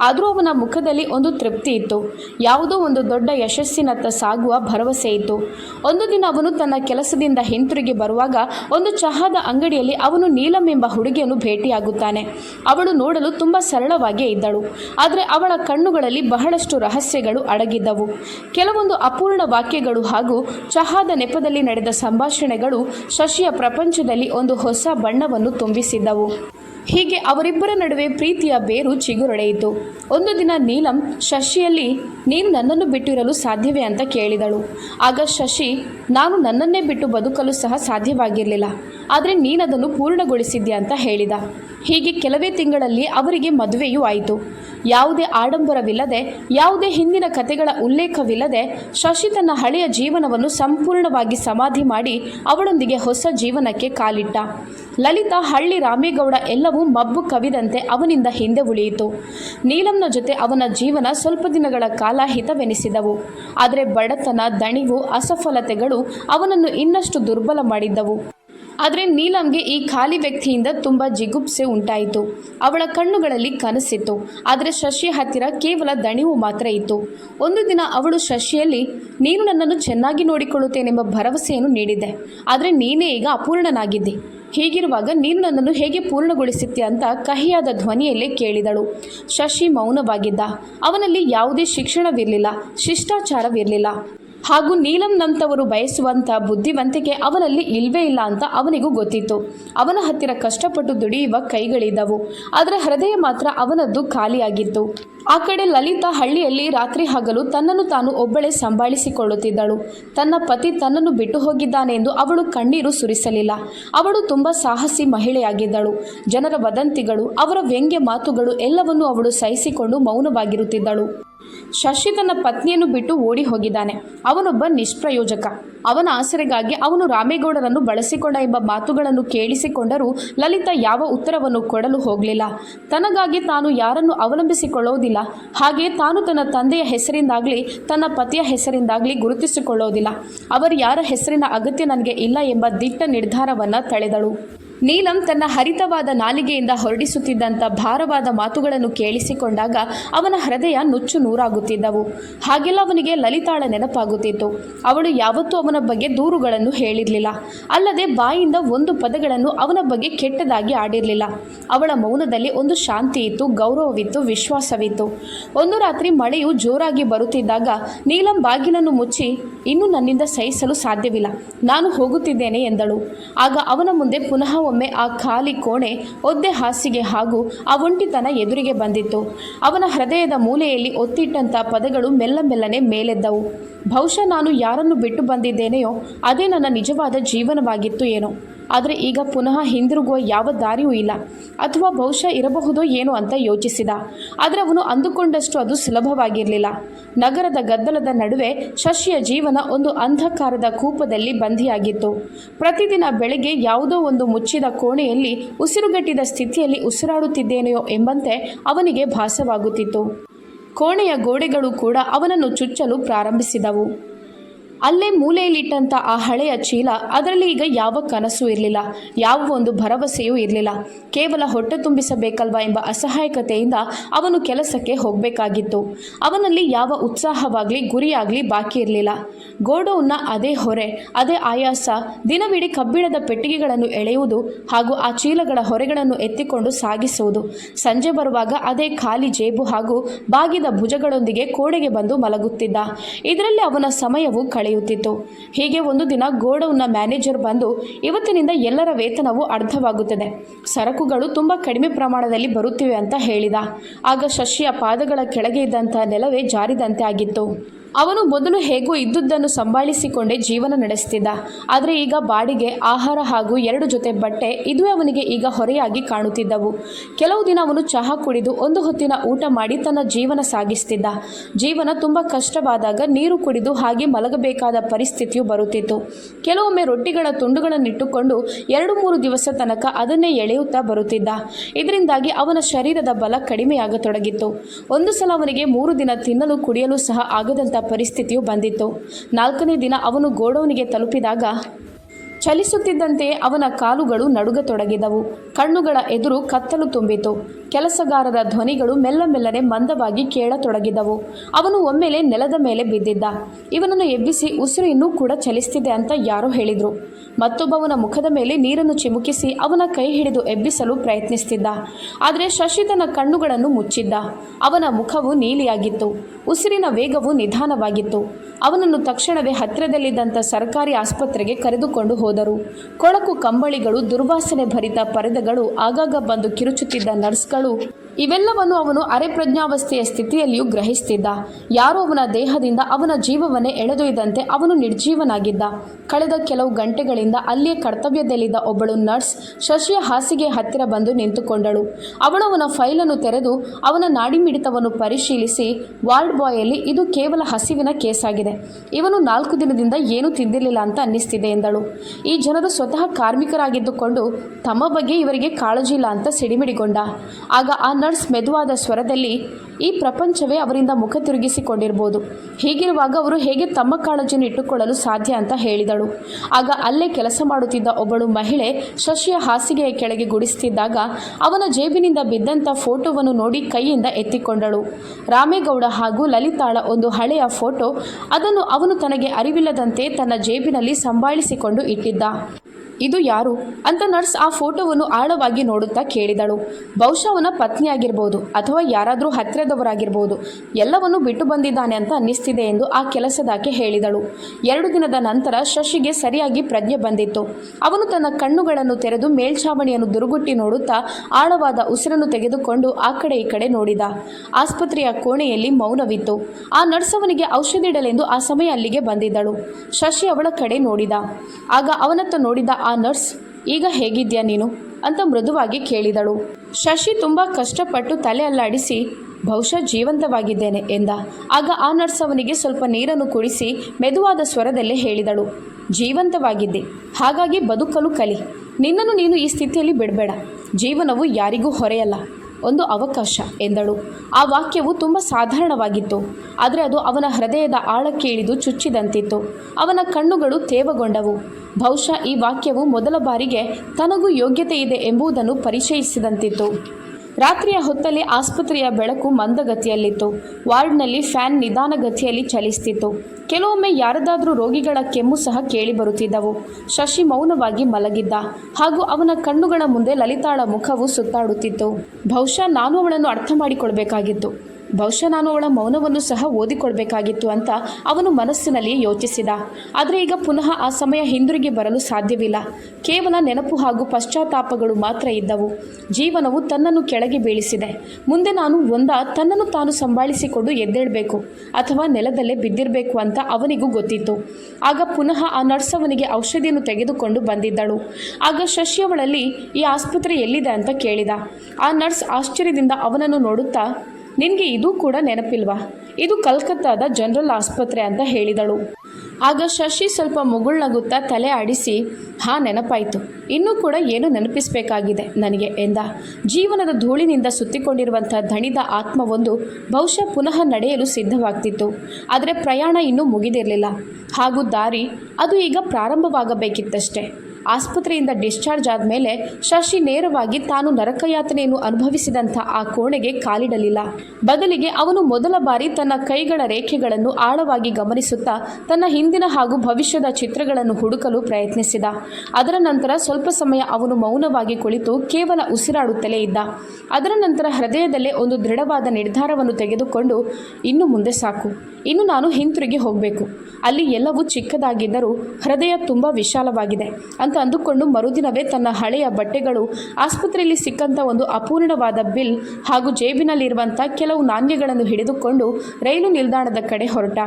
ಆದರೂ ಅವನ ಮುಖದಲ್ಲಿ ಒಂದು ತೃಪ್ತಿ ಇತ್ತು. ಯಾವುದೋ ಒಂದು ದೊಡ್ಡ ಯಶಸ್ಸಿನತ್ತ ಸಾಗುವ ಭರವಸೆ ಇತ್ತು. ಒಂದು ದಿನ ಅವನು ತನ್ನ ಕೆಲಸದಿಂದ ಹಿಂತಿರುಗಿ ಬರುವಾಗ ಒಂದು ಚಹಾದ ಅಂಗಡಿಯಲ್ಲಿ ಅವನು ನೀಲಂ ಎಂಬ ಹುಡುಗಿಯನ್ನು ಭೇಟಿಯಾಗುತ್ತಾನೆ. ಅವಳು ನೋಡಲು ತುಂಬ ಸರಳವಾಗಿಯೇ ಇದ್ದಳು. ಆದರೆ ಅವಳ ಕಣ್ಣುಗಳಲ್ಲಿ ಬಹಳಷ್ಟು ರಹಸ್ಯಗಳು ಅಡಗಿದ್ದವು. ಕೆಲವೊಂದು ಅಪೂರ್ಣ ವಾಕ್ಯಗಳು ಹಾಗೂ ಚಹಾದ ನೆಪದಲ್ಲಿ ನಡೆದ ಸಂಭಾಷಣೆಗಳು ಶಶಿಯ ಪ್ರಪಂಚದಲ್ಲಿ ಒಂದು ಹೊಸ ಬಣ್ಣವನ್ನು ತುಂಬಿಸಿದ್ದವು. ಹೀಗೆ ಅವರಿಬ್ಬರ ನಡುವೆ ಪ್ರೀತಿಯ ಬೇರು ಚಿಗುರೊಡೆಯಿತು. ಒಂದು ದಿನ ನೀಲಂ ಶಶಿಯಲ್ಲಿ, ನೀನು ನನ್ನನ್ನು ಬಿಟ್ಟಿರಲು ಸಾಧ್ಯವೇ? ಅಂತ ಕೇಳಿದಳು. ಆಗ ಶಶಿ, ನಾನು ನನ್ನನ್ನೇ ಬಿಟ್ಟು ಬದುಕಲು ಸಹ ಸಾಧ್ಯವಾಗಿರಲಿಲ್ಲ. ಆದರೆ ನೀನದನ್ನು ಪೂರ್ಣಗೊಳಿಸಿದ್ಯಾ? ಅಂತ ಹೇಳಿದ. ಹೀಗೆ ಕೆಲವೇ ತಿಂಗಳಲ್ಲಿ ಅವರಿಗೆ ಮದುವೆಯೂ ಆಯಿತು. ಯಾವುದೇ ಆಡಂಬರವಿಲ್ಲದೆ, ಯಾವುದೇ ಹಿಂದಿನ ಕಥೆಗಳ ಉಲ್ಲೇಖವಿಲ್ಲದೆ ಶಶಿ ತನ್ನ ಹಳೆಯ ಜೀವನವನ್ನು ಸಂಪೂರ್ಣವಾಗಿ ಸಮಾಧಿ ಮಾಡಿ ಅವಳೊಂದಿಗೆ ಹೊಸ ಜೀವನಕ್ಕೆ ಕಾಲಿಟ್ಟ. ಲಲಿತಾ, ಹಳ್ಳಿ ರಾಮೇಗೌಡ ಎಲ್ಲವೂ ಮಬ್ಬು ಕವಿದಂತೆ ಅವನಿಂದ ಹಿಂದೆ ಉಳಿಯಿತು. ನೀಲಂನ ಜೊತೆ ಅವನ ಜೀವನ ಸ್ವಲ್ಪ ದಿನಗಳ ಕಾಲ ಹಿತವೆನಿಸಿದವು. ಆದರೆ ಬಡತನ, ದಣಿವು, ಅಸಫಲತೆಗಳು ಅವನನ್ನು ಇನ್ನಷ್ಟು ದುರ್ಬಲ ಮಾಡಿದ್ದವು. ಆದರೆ ನೀಲಂಗೆ ಈ ಖಾಲಿ ವ್ಯಕ್ತಿಯಿಂದ ತುಂಬ ಜಿಗುಪ್ಸೆ ಉಂಟಾಯಿತು. ಅವಳ ಕಣ್ಣುಗಳಲ್ಲಿ ಕನಸಿತ್ತು. ಆದರೆ ಶಶಿ ಹತ್ತಿರ ಕೇವಲ ದಣಿವು ಮಾತ್ರ ಇತ್ತು. ಒಂದು ದಿನ ಅವಳು ಶಶಿಯಲ್ಲಿ, ನೀನು ನನ್ನನ್ನು ಚೆನ್ನಾಗಿ ನೋಡಿಕೊಳ್ಳುತ್ತೇನೆಂಬ ಭರವಸೆಯನ್ನು ನೀಡಿದ್ದೆ ಆದರೆ ನೀನೇ ಈಗ ಅಪೂರ್ಣನಾಗಿದ್ದೆ. ಹೀಗಿರುವಾಗ ನೀನು ನನ್ನನ್ನು ಹೇಗೆ ಪೂರ್ಣಗೊಳಿಸುತ್ತೆ ಅಂತ ಕಹಿಯಾದ ಧ್ವನಿಯಲ್ಲೇ ಕೇಳಿದಳು. ಶಶಿ ಮೌನವಾಗಿದ್ದ. ಅವನಲ್ಲಿ ಯಾವುದೇ ಶಿಕ್ಷಣವಿರಲಿಲ್ಲ, ಶಿಷ್ಟಾಚಾರವಿರಲಿಲ್ಲ. ಹಾಗೂ ನೀಲಂನಂಥವರು ಬಯಸುವಂಥ ಬುದ್ಧಿವಂತಿಕೆ ಅವನಲ್ಲಿ ಇಲ್ವೇ ಇಲ್ಲ ಅಂತ ಅವನಿಗೂ ಗೊತ್ತಿತ್ತು. ಅವನ ಹತ್ತಿರ ಕಷ್ಟಪಟ್ಟು ದುಡಿಯುವ ಕೈಗಳಿದ್ದವು. ಆದರೆ ಹೃದಯ ಮಾತ್ರ ಅವನದ್ದು ಖಾಲಿಯಾಗಿತ್ತು. ಆ ಕಡೆ ಲಲಿತಾ ಹಳ್ಳಿಯಲ್ಲಿ ರಾತ್ರಿ ಹಗಲು ತನ್ನನ್ನು ತಾನು ಒಬ್ಬಳೇ ಸಂಭಾಳಿಸಿಕೊಳ್ಳುತ್ತಿದ್ದಳು. ತನ್ನ ಪತಿ ತನ್ನನ್ನು ಬಿಟ್ಟು ಹೋಗಿದ್ದಾನೆಂದು ಅವಳು ಕಣ್ಣೀರು ಸುರಿಸಲಿಲ್ಲ. ಅವಳು ತುಂಬ ಸಾಹಸಿ ಮಹಿಳೆಯಾಗಿದ್ದಳು. ಜನರ ವದಂತಿಗಳು, ಅವರ ವ್ಯಂಗ್ಯ ಮಾತುಗಳು ಎಲ್ಲವನ್ನೂ ಅವಳು ಸಹಿಸಿಕೊಂಡು ಮೌನವಾಗಿರುತ್ತಿದ್ದಳು. ಶಶಿ ತನ್ನ ಪತ್ನಿಯನ್ನು ಬಿಟ್ಟು ಓಡಿ ಹೋಗಿದ್ದಾನೆ. ಅವನೊಬ್ಬ ನಿಷ್ಪ್ರಯೋಜಕ. ಅವನ ಆಸರೆಗಾಗಿ ಅವನು ರಾಮೇಗೌಡರನ್ನು ಬಳಸಿಕೊಂಡ ಎಂಬ ಮಾತುಗಳನ್ನು ಕೇಳಿಸಿಕೊಂಡರೂ ಲಲಿತಾ ಯಾವ ಉತ್ತರವನ್ನು ಕೊಡಲು ಹೋಗಲಿಲ್ಲ. ತನಗಾಗಿ ತಾನು ಯಾರನ್ನು ಅವಲಂಬಿಸಿಕೊಳ್ಳೋದಿಲ್ಲ ಹಾಗೆ ತಾನು ತನ್ನ ತಂದೆಯ ಹೆಸರಿಂದಾಗಲಿ, ತನ್ನ ಪತಿಯ ಹೆಸರಿಂದಾಗಲಿ ಗುರುತಿಸಿಕೊಳ್ಳೋದಿಲ್ಲ ಅವರು ಯಾರ ಹೆಸರಿನ ಅಗತ್ಯ ನನಗೆ ಇಲ್ಲ ಎಂಬ ದಿಟ್ಟ ನಿರ್ಧಾರವನ್ನು ತಳೆದಳು. ನೀಲಂ ತನ್ನ ಹರಿತವಾದ ನಾಲಿಗೆಯಿಂದ ಹೊರಡಿಸುತ್ತಿದ್ದಂಥ ಭಾರವಾದ ಮಾತುಗಳನ್ನು ಕೇಳಿಸಿಕೊಂಡಾಗ ಅವನ ಹೃದಯ ನುಚ್ಚು ನೂರಾಗುತ್ತಿದ್ದವು. ಹಾಗೆಲ್ಲ ಅವನಿಗೆ ಲಲಿತಾಳ ನೆನಪಾಗುತ್ತಿತ್ತು. ಅವಳು ಯಾವತ್ತೂ ಅವನ ಬಗ್ಗೆ ದೂರುಗಳನ್ನು ಹೇಳಿರಲಿಲ್ಲ. ಅಲ್ಲದೆ ಬಾಯಿಂದ ಒಂದು ಪದಗಳನ್ನು ಅವನ ಬಗ್ಗೆ ಕೆಟ್ಟದಾಗಿ ಆಡಿರಲಿಲ್ಲ. ಅವಳ ಮೌನದಲ್ಲಿ ಒಂದು ಶಾಂತಿ ಇತ್ತು, ಗೌರವವಿತ್ತು, ವಿಶ್ವಾಸವಿತ್ತು. ಒಂದು ರಾತ್ರಿ ಮಳೆಯು ಜೋರಾಗಿ ಬರುತ್ತಿದ್ದಾಗ ನೀಲಂ ಬಾಗಿಲನ್ನು ಮುಚ್ಚಿ, ಇನ್ನು ನನ್ನಿಂದ ಸಹಿಸಲು ಸಾಧ್ಯವಿಲ್ಲ. ನಾನು ಹೋಗುತ್ತಿದ್ದೇನೆ ಎಂದಳು. ಆಗ ಅವನ ಮುಂದೆ ಪುನಃ ಕೆಲವೊಮ್ಮೆ ಆ ಖಾಲಿ ಕೋಣೆ ಒದ್ದೆ ಹಾಸಿಗೆ ಹಾಗೂ ಆ ಒಂಟಿತನ ಎದುರಿಗೆ ಬಂದಿತ್ತು. ಅವನ ಹೃದಯದ ಮೂಲೆಯಲ್ಲಿ ಒತ್ತಿಟ್ಟಂಥ ಪದಗಳು ಮೆಲ್ಲ ಮೆಲ್ಲನೆ ಮೇಲೆದ್ದವು. ಬಹುಶಃ ನಾನು ಯಾರನ್ನು ಬಿಟ್ಟು ಬಂದಿದ್ದೇನೆಯೋ ಅದೇ ನನ್ನ ನಿಜವಾದ ಜೀವನವಾಗಿತ್ತು ಏನೋ. ಆದರೆ ಈಗ ಪುನಃ ಹಿಂದಿರುಗುವ ಯಾವ ದಾರಿಯೂ ಇಲ್ಲ. ಅಥವಾ ಬಹುಶಃ ಇರಬಹುದೋ ಏನೋ ಅಂತ ಯೋಚಿಸಿದ. ಆದರೆ ಅವನು ಅಂದುಕೊಂಡಷ್ಟು ಅದು ಸುಲಭವಾಗಿರಲಿಲ್ಲ. ನಗರದ ಗದ್ದಲದ ನಡುವೆ ಶಶಿಯ ಜೀವನ ಒಂದು ಅಂಧಕಾರದ ಕೂಪದಲ್ಲಿ ಬಂಧಿಯಾಗಿತ್ತು. ಪ್ರತಿದಿನ ಬೆಳಗ್ಗೆ ಯಾವುದೋ ಒಂದು ಮುಚ್ಚಿದ ಕೋಣೆಯಲ್ಲಿ ಉಸಿರುಗಟ್ಟಿದ ಸ್ಥಿತಿಯಲ್ಲಿ ಉಸಿರಾಡುತ್ತಿದ್ದೇನೆಯೋ ಎಂಬಂತೆ ಅವನಿಗೆ ಭಾಸವಾಗುತ್ತಿತ್ತು. ಕೋಣೆಯ ಗೋಡೆಗಳು ಕೂಡ ಅವನನ್ನು ಚುಚ್ಚಲು ಪ್ರಾರಂಭಿಸಿದವು. ಅಲ್ಲೇ ಮೂಲೆಯಲ್ಲಿಟ್ಟಂಥ ಆ ಹಳೆಯ ಚೀಲ, ಅದರಲ್ಲಿ ಈಗ ಯಾವ ಕನಸು ಇರಲಿಲ್ಲ, ಯಾವ ಒಂದು ಭರವಸೆಯೂ ಇರಲಿಲ್ಲ. ಕೇವಲ ಹೊಟ್ಟೆ ತುಂಬಿಸಬೇಕಲ್ವಾ ಎಂಬ ಅಸಹಾಯಕತೆಯಿಂದ ಅವನು ಕೆಲಸಕ್ಕೆ ಹೋಗಬೇಕಾಗಿತ್ತು. ಅವನಲ್ಲಿ ಯಾವ ಉತ್ಸಾಹವಾಗಲಿ, ಗುರಿಯಾಗಲಿ ಬಾಕಿ ಇರಲಿಲ್ಲ. ಗೋಡೌನ್ನ ಅದೇ ಹೊರೆ, ಅದೇ ಆಯಾಸ, ದಿನವಿಡೀ ಕಬ್ಬಿಣದ ಪೆಟ್ಟಿಗೆಗಳನ್ನು ಎಳೆಯುವುದು ಹಾಗೂ ಆ ಚೀಲಗಳ ಹೊರೆಗಳನ್ನು ಎತ್ತಿಕೊಂಡು ಸಾಗಿಸುವುದು. ಸಂಜೆ ಬರುವಾಗ ಅದೇ ಖಾಲಿ ಜೇಬು ಹಾಗೂ ಬಾಗಿದ ಭುಜಗಳೊಂದಿಗೆ ಕೋಣೆಗೆ ಬಂದು ಮಲಗುತ್ತಿದ್ದ. ಇದರಲ್ಲಿ ಅವನ ಸಮಯವು ಕಳೆಯುತ್ತಿತ್ತು ಹೀಗೆ ಒಂದು ದಿನ ಗೋಡೌನ್ನ ಮ್ಯಾನೇಜರ್ ಬಂದು ಇವತ್ತಿನಿಂದ ಎಲ್ಲರ ವೇತನವು ಅರ್ಧವಾಗುತ್ತದೆ. ಸರಕುಗಳು ತುಂಬ ಕಡಿಮೆ ಪ್ರಮಾಣದಲ್ಲಿ ಬರುತ್ತಿವೆ ಅಂತ ಹೇಳಿದ. ಆಗ ಶಶಿಯ ಪಾದಗಳ ಕೆಳಗೆ ಇದ್ದಂಥ ನೆಲವೇ ಜಾರಿದಂತೆ ಆಗಿತ್ತು. ಅವನು ಮೊದಲು ಹೇಗೂ ಇದ್ದುದನ್ನು ಸಂಭಾಳಿಸಿಕೊಂಡೇ ಜೀವನ ನಡೆಸುತ್ತಿದ್ದ ಆದರೆ ಈಗ ಬಾಡಿಗೆ, ಆಹಾರ ಹಾಗೂ ಎರಡು ಜೊತೆ ಬಟ್ಟೆ ಇದುವೇ ಅವನಿಗೆ ಈಗ ಹೊರೆಯಾಗಿ ಕಾಣುತ್ತಿದ್ದವು. ಕೆಲವು ದಿನ ಅವನು ಚಹಾ ಕುಡಿದು ಒಂದು ಹೊತ್ತಿನ ಊಟ ಮಾಡಿ ತನ್ನ ಜೀವನ ಸಾಗಿಸ್ತಿದ್ದ. ಜೀವನ ತುಂಬ ಕಷ್ಟವಾದಾಗ ನೀರು ಕುಡಿದು ಹಾಗೆ ಮಲಗಬೇಕಾದ ಪರಿಸ್ಥಿತಿಯು ಬರುತ್ತಿತ್ತು. ಕೆಲವೊಮ್ಮೆ ರೊಟ್ಟಿಗಳ ತುಂಡುಗಳನ್ನಿಟ್ಟುಕೊಂಡು ಎರಡು ಮೂರು ದಿವಸ ತನಕ ಅದನ್ನೇ ಎಳೆಯುತ್ತಾ ಬರುತ್ತಿದ್ದ. ಇದರಿಂದಾಗಿ ಅವನ ಶರೀರದ ಬಲ ಕಡಿಮೆಯಾಗತೊಡಗಿತ್ತು. ಒಂದು ಸಲ ಅವನಿಗೆ ಮೂರು ದಿನ ತಿನ್ನಲು ಕುಡಿಯಲು ಸಹ ಆಗದಂಥ ಪರಿಸ್ಥಿತಿಯು ಬಂದಿತ್ತು. ನಾಲ್ಕನೇ ದಿನ ಅವನು ಗೋಡೌನಿಗೆ ತಲುಪಿದಾಗ ಚಲಿಸುತ್ತಿದ್ದಂತೆ ಅವನ ಕಾಲುಗಳು ನಡುಗತೊಡಗಿದವು. ಕಣ್ಣುಗಳ ಎದುರು ಕತ್ತಲು ತುಂಬಿತು. ಕೆಲಸಗಾರರ ಧ್ವನಿಗಳು ಮೆಲ್ಲ ಮೆಲ್ಲನೆ ಮಂದವಾಗಿ ಕೇಳತೊಡಗಿದವು. ಅವನು ಒಮ್ಮೆಲೆ ನೆಲದ ಮೇಲೆ ಬಿದ್ದಿದ್ದ. ಇವನನ್ನು ಎಬ್ಬಿಸಿ ಉಸಿರು ಇನ್ನೂ ಕೂಡ ಚಲಿಸ್ತಿದೆ ಅಂತ ಯಾರೋ ಹೇಳಿದರು. ಮತ್ತೊಬ್ಬವನ ಮುಖದ ಮೇಲೆ ನೀರನ್ನು ಚಿಮುಕಿಸಿ ಅವನ ಕೈ ಹಿಡಿದು ಎಬ್ಬಿಸಲು ಪ್ರಯತ್ನಿಸ್ತಿದ್ದ. ಆದರೆ ಶಶಿ ತನ್ನ ಕಣ್ಣುಗಳನ್ನು ಮುಚ್ಚಿದ್ದ. ಅವನ ಮುಖವು ನೀಲಿಯಾಗಿತ್ತು. ಉಸಿರಿನ ವೇಗವು ನಿಧಾನವಾಗಿತ್ತು. ಅವನನ್ನು ತಕ್ಷಣವೇ ಹತ್ತಿರದಲ್ಲಿದ್ದಂಥ ಸರ್ಕಾರಿ ಆಸ್ಪತ್ರೆಗೆ ಕರೆದುಕೊಂಡು ಹೋದರು. ಕೊಳಕು ಕಂಬಳಿಗಳು, ದುರ್ವಾಸನೆ ಭರಿತ ಪರದೆಗಳು, ಆಗಾಗ ಬಂದು ಕಿರುಚುತ್ತಿದ್ದ ನರ್ಸ್ಗಳು ಇವೆಲ್ಲವನ್ನು ಅವನು ಅರೆಪ್ರಜ್ಞಾವಸ್ಥೆಯ ಸ್ಥಿತಿಯಲ್ಲಿಯೂ ಗ್ರಹಿಸ್ತಿದ್ದ. ಯಾರೋ ಅವನ ದೇಹದಿಂದ ಅವನ ಜೀವವನ್ನೇ ಎಳೆದೊಯ್ದಂತೆ ಅವನು ನಿರ್ಜೀವನಾಗಿದ್ದ. ಕಳೆದ ಕೆಲವು ಗಂಟೆಗಳಿಂದ ಅಲ್ಲಿಯೇ ಕರ್ತವ್ಯದಲ್ಲಿದ್ದ ಒಬ್ಬಳು ನರ್ಸ್ ಶಶಿಯ ಹಾಸಿಗೆ ಹತ್ತಿರ ಬಂದು ನಿಂತುಕೊಂಡಳು. ಅವಳು ಅವನ ಫೈಲನ್ನು ತೆರೆದು ಅವನ ನಾಡಿಮಿಡಿತವನ್ನು ಪರಿಶೀಲಿಸಿ ವಾರ್ಡ್ ಬಾಯಲ್ಲಿ ಇದು ಕೇವಲ ಹಸಿವಿನ ಕೇಸಾಗಿದೆ. ಇವನು ನಾಲ್ಕು ದಿನದಿಂದ ಏನೂ ತಿಂದಿರಲಿಲ್ಲ ಅಂತ ಅನ್ನಿಸ್ತಿದೆ ಎಂದಳು. ಈ ಜನರು ಸ್ವತಃ ಕಾರ್ಮಿಕರಾಗಿದ್ದುಕೊಂಡು ತಮ್ಮ ಬಗ್ಗೆ ಇವರಿಗೆ ಕಾಳಜಿ ಇಲ್ಲ ಅಂತ ಸಿಡಿಮಿಡಿಗೊಂಡ. ಆಗ ಆ ನರ್ಸ್ ಮೆದುವಾದ ಸ್ವರದಲ್ಲಿ ಈ ಪ್ರಪಂಚವೇ ಅವರಿಂದ ಮುಖ ತಿರುಗಿಸಿಕೊಂಡಿರ್ಬೋದು. ಹೀಗಿರುವಾಗ ಅವರು ಹೇಗೆ ತಮ್ಮ ಕಾಳಜಿಯನ್ನು ಇಟ್ಟುಕೊಳ್ಳಲು ಸಾಧ್ಯ ಅಂತ ಹೇಳಿದಳು. ಆಗ ಅಲ್ಲೇ ಕೆಲಸ ಮಾಡುತ್ತಿದ್ದ ಒಬ್ಬಳು ಮಹಿಳೆ ಶಶಿಯ ಹಾಸಿಗೆಯ ಕೆಳಗೆ ಗುಡಿಸುತ್ತಿದ್ದಾಗ ಅವನ ಜೇಬಿನಿಂದ ಬಿದ್ದಂಥ ಫೋಟೋವನ್ನು ನೋಡಿ ಕೈಯಿಂದ ಎತ್ತಿಕೊಂಡಳು. ರಾಮೇಗೌಡ ಹಾಗೂ ಲಲಿತಾಳ ಒಂದು ಹಳೆಯ ಫೋಟೋ ಅದನ್ನು ಅವನು ತನಗೆ ಅರಿವಿಲ್ಲದಂತೆ ತನ್ನ ಜೇಬಿನಲ್ಲಿ ಸಂಭಾಳಿಸಿಕೊಂಡು ಇಟ್ಟಿದ್ದ. ಇದು ಯಾರು? ಅಂತ ನರ್ಸ್ ಆ ಫೋಟೋವನ್ನು ಆಳವಾಗಿ ನೋಡುತ್ತಾ ಕೇಳಿದಳು. ಬಹುಶಃ ಅವನ ಪತ್ನಿಯಾಗಿರ್ಬೋದು ಅಥವಾ ಯಾರಾದರೂ ಹತ್ತಿರದವರಾಗಿರ್ಬೋದು. ಎಲ್ಲವನ್ನು ಬಿಟ್ಟು ಬಂದಿದ್ದಾನೆ ಅಂತ ಅನ್ನಿಸ್ತಿದೆ ಎಂದು ಆ ಕೆಲಸದಾಕೆ ಹೇಳಿದಳು. ಎರಡು ದಿನದ ನಂತರ ಶಶಿಗೆ ಸರಿಯಾಗಿ ಪ್ರಜ್ಞೆ ಬಂದಿತ್ತು. ಅವನು ತನ್ನ ಕಣ್ಣುಗಳನ್ನು ತೆರೆದು ಮೇಲ್ಛಾವಣಿಯನ್ನು ದುರುಗುಟ್ಟಿ ನೋಡುತ್ತಾ ಆಳವಾದ ಉಸಿರನ್ನು ತೆಗೆದುಕೊಂಡು ಆ ಕಡೆ ಈ ಕಡೆ ನೋಡಿದ. ಆಸ್ಪತ್ರೆಯ ಕೋಣೆಯಲ್ಲಿ ಮೌನವಿತ್ತು. ಆ ನರ್ಸ್ ಅವನಿಗೆ ಔಷಧಿ ಇಡಲೆಂದು ಆ ಸಮಯ ಅಲ್ಲಿಗೆ ಬಂದಿದ್ದಳು. ಶಶಿ ಅವಳ ಕಡೆ ನೋಡಿದ. ಆಗ ಅವನತ್ತ ನೋಡಿದ ಆ ನರ್ಸ್, ಈಗ ಹೇಗಿದ್ಯಾ ನೀನು? ಅಂತ ಮೃದುವಾಗಿ ಕೇಳಿದಳು. ಶಶಿ ತುಂಬ ಕಷ್ಟಪಟ್ಟು ತಲೆ ಅಲ್ಲಾಡಿಸಿ, ಬಹುಶಃ ಜೀವಂತವಾಗಿದ್ದೇನೆ ಎಂದ. ಆಗ ಆ ನರ್ಸ್ ಅವನಿಗೆ ಸ್ವಲ್ಪ ನೀರನ್ನು ಕುಡಿಸಿ ಮೆದುವಾದ ಸ್ವರದಲ್ಲೇ ಹೇಳಿದಳು. ಜೀವಂತವಾಗಿದ್ದೆ. ಹಾಗಾಗಿ ಬದುಕಲು ಕಲಿ. ನಿನ್ನನ್ನು ನೀನು ಈ ಸ್ಥಿತಿಯಲ್ಲಿ ಬಿಡಬೇಡ. ಜೀವನವು ಯಾರಿಗೂ ಹೊರೆಯಲ್ಲ. ಒಂದು ಅವಕಾಶ ಎಂದಳು. ಆ ವಾಕ್ಯವು ತುಂಬ ಸಾಧಾರಣವಾಗಿತ್ತು. ಆದರೆ ಅದು ಅವನ ಹೃದಯದ ಆಳಕ್ಕೆ ಇಳಿದು ಚುಚ್ಚಿದಂತಿತ್ತು. ಅವನ ಕಣ್ಣುಗಳು ತೇವಗೊಂಡವು. ಬಹುಶಃ ಈ ವಾಕ್ಯವು ಮೊದಲ ಬಾರಿಗೆ ತನಗೂ ಯೋಗ್ಯತೆ ಇದೆ ಎಂಬುದನ್ನು ಪರಿಚಯಿಸಿದಂತಿತ್ತು. ರಾತ್ರಿಯ ಹೊತ್ತಲ್ಲಿ ಆಸ್ಪತ್ರೆಯ ಬೆಳಕು ಮಂದಗತಿಯಲ್ಲಿತ್ತು. ವಾರ್ಡ್ನಲ್ಲಿ ಫ್ಯಾನ್ ನಿಧಾನಗತಿಯಲ್ಲಿ ಚಲಿಸ್ತಿತ್ತು. ಕೆಲವೊಮ್ಮೆ ಯಾರದಾದರೂ ರೋಗಿಗಳ ಕೆಮ್ಮು ಸಹ ಕೇಳಿಬರುತ್ತಿದ್ದವು ಶಶಿ ಮೌನವಾಗಿ ಮಲಗಿದ್ದ. ಹಾಗೂ ಅವನ ಕಣ್ಣುಗಳ ಮುಂದೆ ಲಲಿತಾಳ ಮುಖವು ಸುತ್ತಾಡುತ್ತಿತ್ತು. ಬಹುಶಃ ನಾನು ಅವಳನ್ನು ಅರ್ಥ ಮಾಡಿಕೊಳ್ಬೇಕಾಗಿತ್ತು. ಬಹುಶಃ ನಾನು ಅವಳ ಮೌನವನ್ನು ಸಹ ಓದಿಕೊಳ್ಬೇಕಾಗಿತ್ತು ಅಂತ ಅವನು ಮನಸ್ಸಿನಲ್ಲಿ ಯೋಚಿಸಿದ. ಆದರೆ ಈಗ ಪುನಃ ಆ ಸಮಯ ಹಿಂದಿರುಗಿ ಬರಲು ಸಾಧ್ಯವಿಲ್ಲ. ಕೇವಲ ನೆನಪು ಹಾಗೂ ಪಶ್ಚಾತ್ತಾಪಗಳು ಮಾತ್ರ ಇದ್ದವು. ಜೀವನವು ತನ್ನನ್ನು ಕೆಳಗೆ ಬೀಳಿಸಿದೆ. ಮುಂದೆ ನಾನು ಒಂದ ತನ್ನನ್ನು ತಾನು ಸಂಭಾಳಿಸಿಕೊಂಡು ಎದ್ದೇಳಬೇಕು ಅಥವಾ ನೆಲದಲ್ಲೇ ಬಿದ್ದಿರಬೇಕು ಅಂತ ಅವನಿಗೂ ಗೊತ್ತಿತ್ತು. ಆಗ ಪುನಃ ಆ ನರ್ಸ್ ಅವನಿಗೆ ಔಷಧಿಯನ್ನು ತೆಗೆದುಕೊಂಡು ಬಂದಿದ್ದಳು. ಆಗ ಶಶಿಯವಳಲ್ಲಿ, ಈ ಆಸ್ಪತ್ರೆ ಎಲ್ಲಿದೆ? ಅಂತ ಕೇಳಿದ. ಆ ನರ್ಸ್ ಆಶ್ಚರ್ಯದಿಂದ ಅವನನ್ನು ನೋಡುತ್ತಾ ನಿನಗೆ ಇದು ಕೂಡ ನೆನಪಿಲ್ವಾ? ಇದು ಕಲ್ಕತ್ತಾದ ಜನರಲ್ ಆಸ್ಪತ್ರೆ ಅಂತ ಹೇಳಿದಳು. ಆಗ ಶಶಿ ಸ್ವಲ್ಪ ಮುಗುಳ್ನಗುತ್ತಾ ತಲೆ ಆಡಿಸಿ, ಹಾ, ನೆನಪಾಯಿತು. ಇನ್ನೂ ಕೂಡ ಏನು ನೆನಪಿಸಬೇಕಾಗಿದೆ ನನಗೆ ಎಂದ. ಜೀವನದ ಧೂಳಿನಿಂದ ಸುತ್ತಿಕೊಂಡಿರುವಂಥ ದಣಿದ ಆತ್ಮವೊಂದು ಬಹುಶಃ ಪುನಃ ನಡೆಯಲು ಸಿದ್ಧವಾಗ್ತಿತ್ತು. ಆದರೆ ಪ್ರಯಾಣ ಇನ್ನೂ ಮುಗಿದಿರಲಿಲ್ಲ. ಹಾಗೂ ದಾರಿ, ಅದು ಈಗ ಪ್ರಾರಂಭವಾಗಬೇಕಿತ್ತಷ್ಟೆ. ಆಸ್ಪತ್ರೆಯಿಂದ ಡಿಸ್ಚಾರ್ಜ್ ಆದಮೇಲೆ ಶಶಿ ನೇರವಾಗಿ ತಾನು ನರಕಯಾತನೆಯನ್ನು ಅನುಭವಿಸಿದಂಥ ಆ ಕೋಣೆಗೆ ಕಾಲಿಡಲಿಲ್ಲ. ಬದಲಿಗೆ ಅವನು ಮೊದಲ ಬಾರಿ ತನ್ನ ಕೈಗಳ ರೇಖೆಗಳನ್ನು ಆಳವಾಗಿ ಗಮನಿಸುತ್ತಾ ತನ್ನ ಹಿಂದಿನ ಹಾಗೂ ಭವಿಷ್ಯದ ಚಿತ್ರಗಳನ್ನು ಹುಡುಕಲು ಪ್ರಯತ್ನಿಸಿದ. ಅದರ ನಂತರ ಸ್ವಲ್ಪ ಸಮಯ ಅವನು ಮೌನವಾಗಿ ಕುಳಿತು ಕೇವಲ ಉಸಿರಾಡುತ್ತಲೇ ಇದ್ದ. ಅದರ ನಂತರ ಹೃದಯದಲ್ಲೇ ಒಂದು ದೃಢವಾದ ನಿರ್ಧಾರವನ್ನು ತೆಗೆದುಕೊಂಡು, ಇನ್ನು ಮುಂದೆ ಸಾಕು. ಇನ್ನು ನಾನು ಹಿಂತಿರುಗಿ ಹೋಗಬೇಕು. ಅಲ್ಲಿ ಎಲ್ಲವೂ ಚಿಕ್ಕದಾಗಿದ್ದರೂ ಹೃದಯ ತುಂಬ ವಿಶಾಲವಾಗಿದೆ ಅಂತ ಅಂದುಕೊಂಡು ಮರುದಿನವೇ ತನ್ನ ಹಳೆಯ ಬಟ್ಟೆಗಳು ಆಸ್ಪತ್ರೆಯಲ್ಲಿ ಸಿಕ್ಕಂಥ ಒಂದು ಅಪೂರ್ಣವಾದ ಬಿಲ್ ಹಾಗೂ ಜೇಬಿನಲ್ಲಿರುವಂಥ ಕೆಲವು ನಾಣ್ಯಗಳನ್ನು ಹಿಡಿದುಕೊಂಡು ರೈಲು ನಿಲ್ದಾಣದ ಕಡೆ ಹೊರಟ.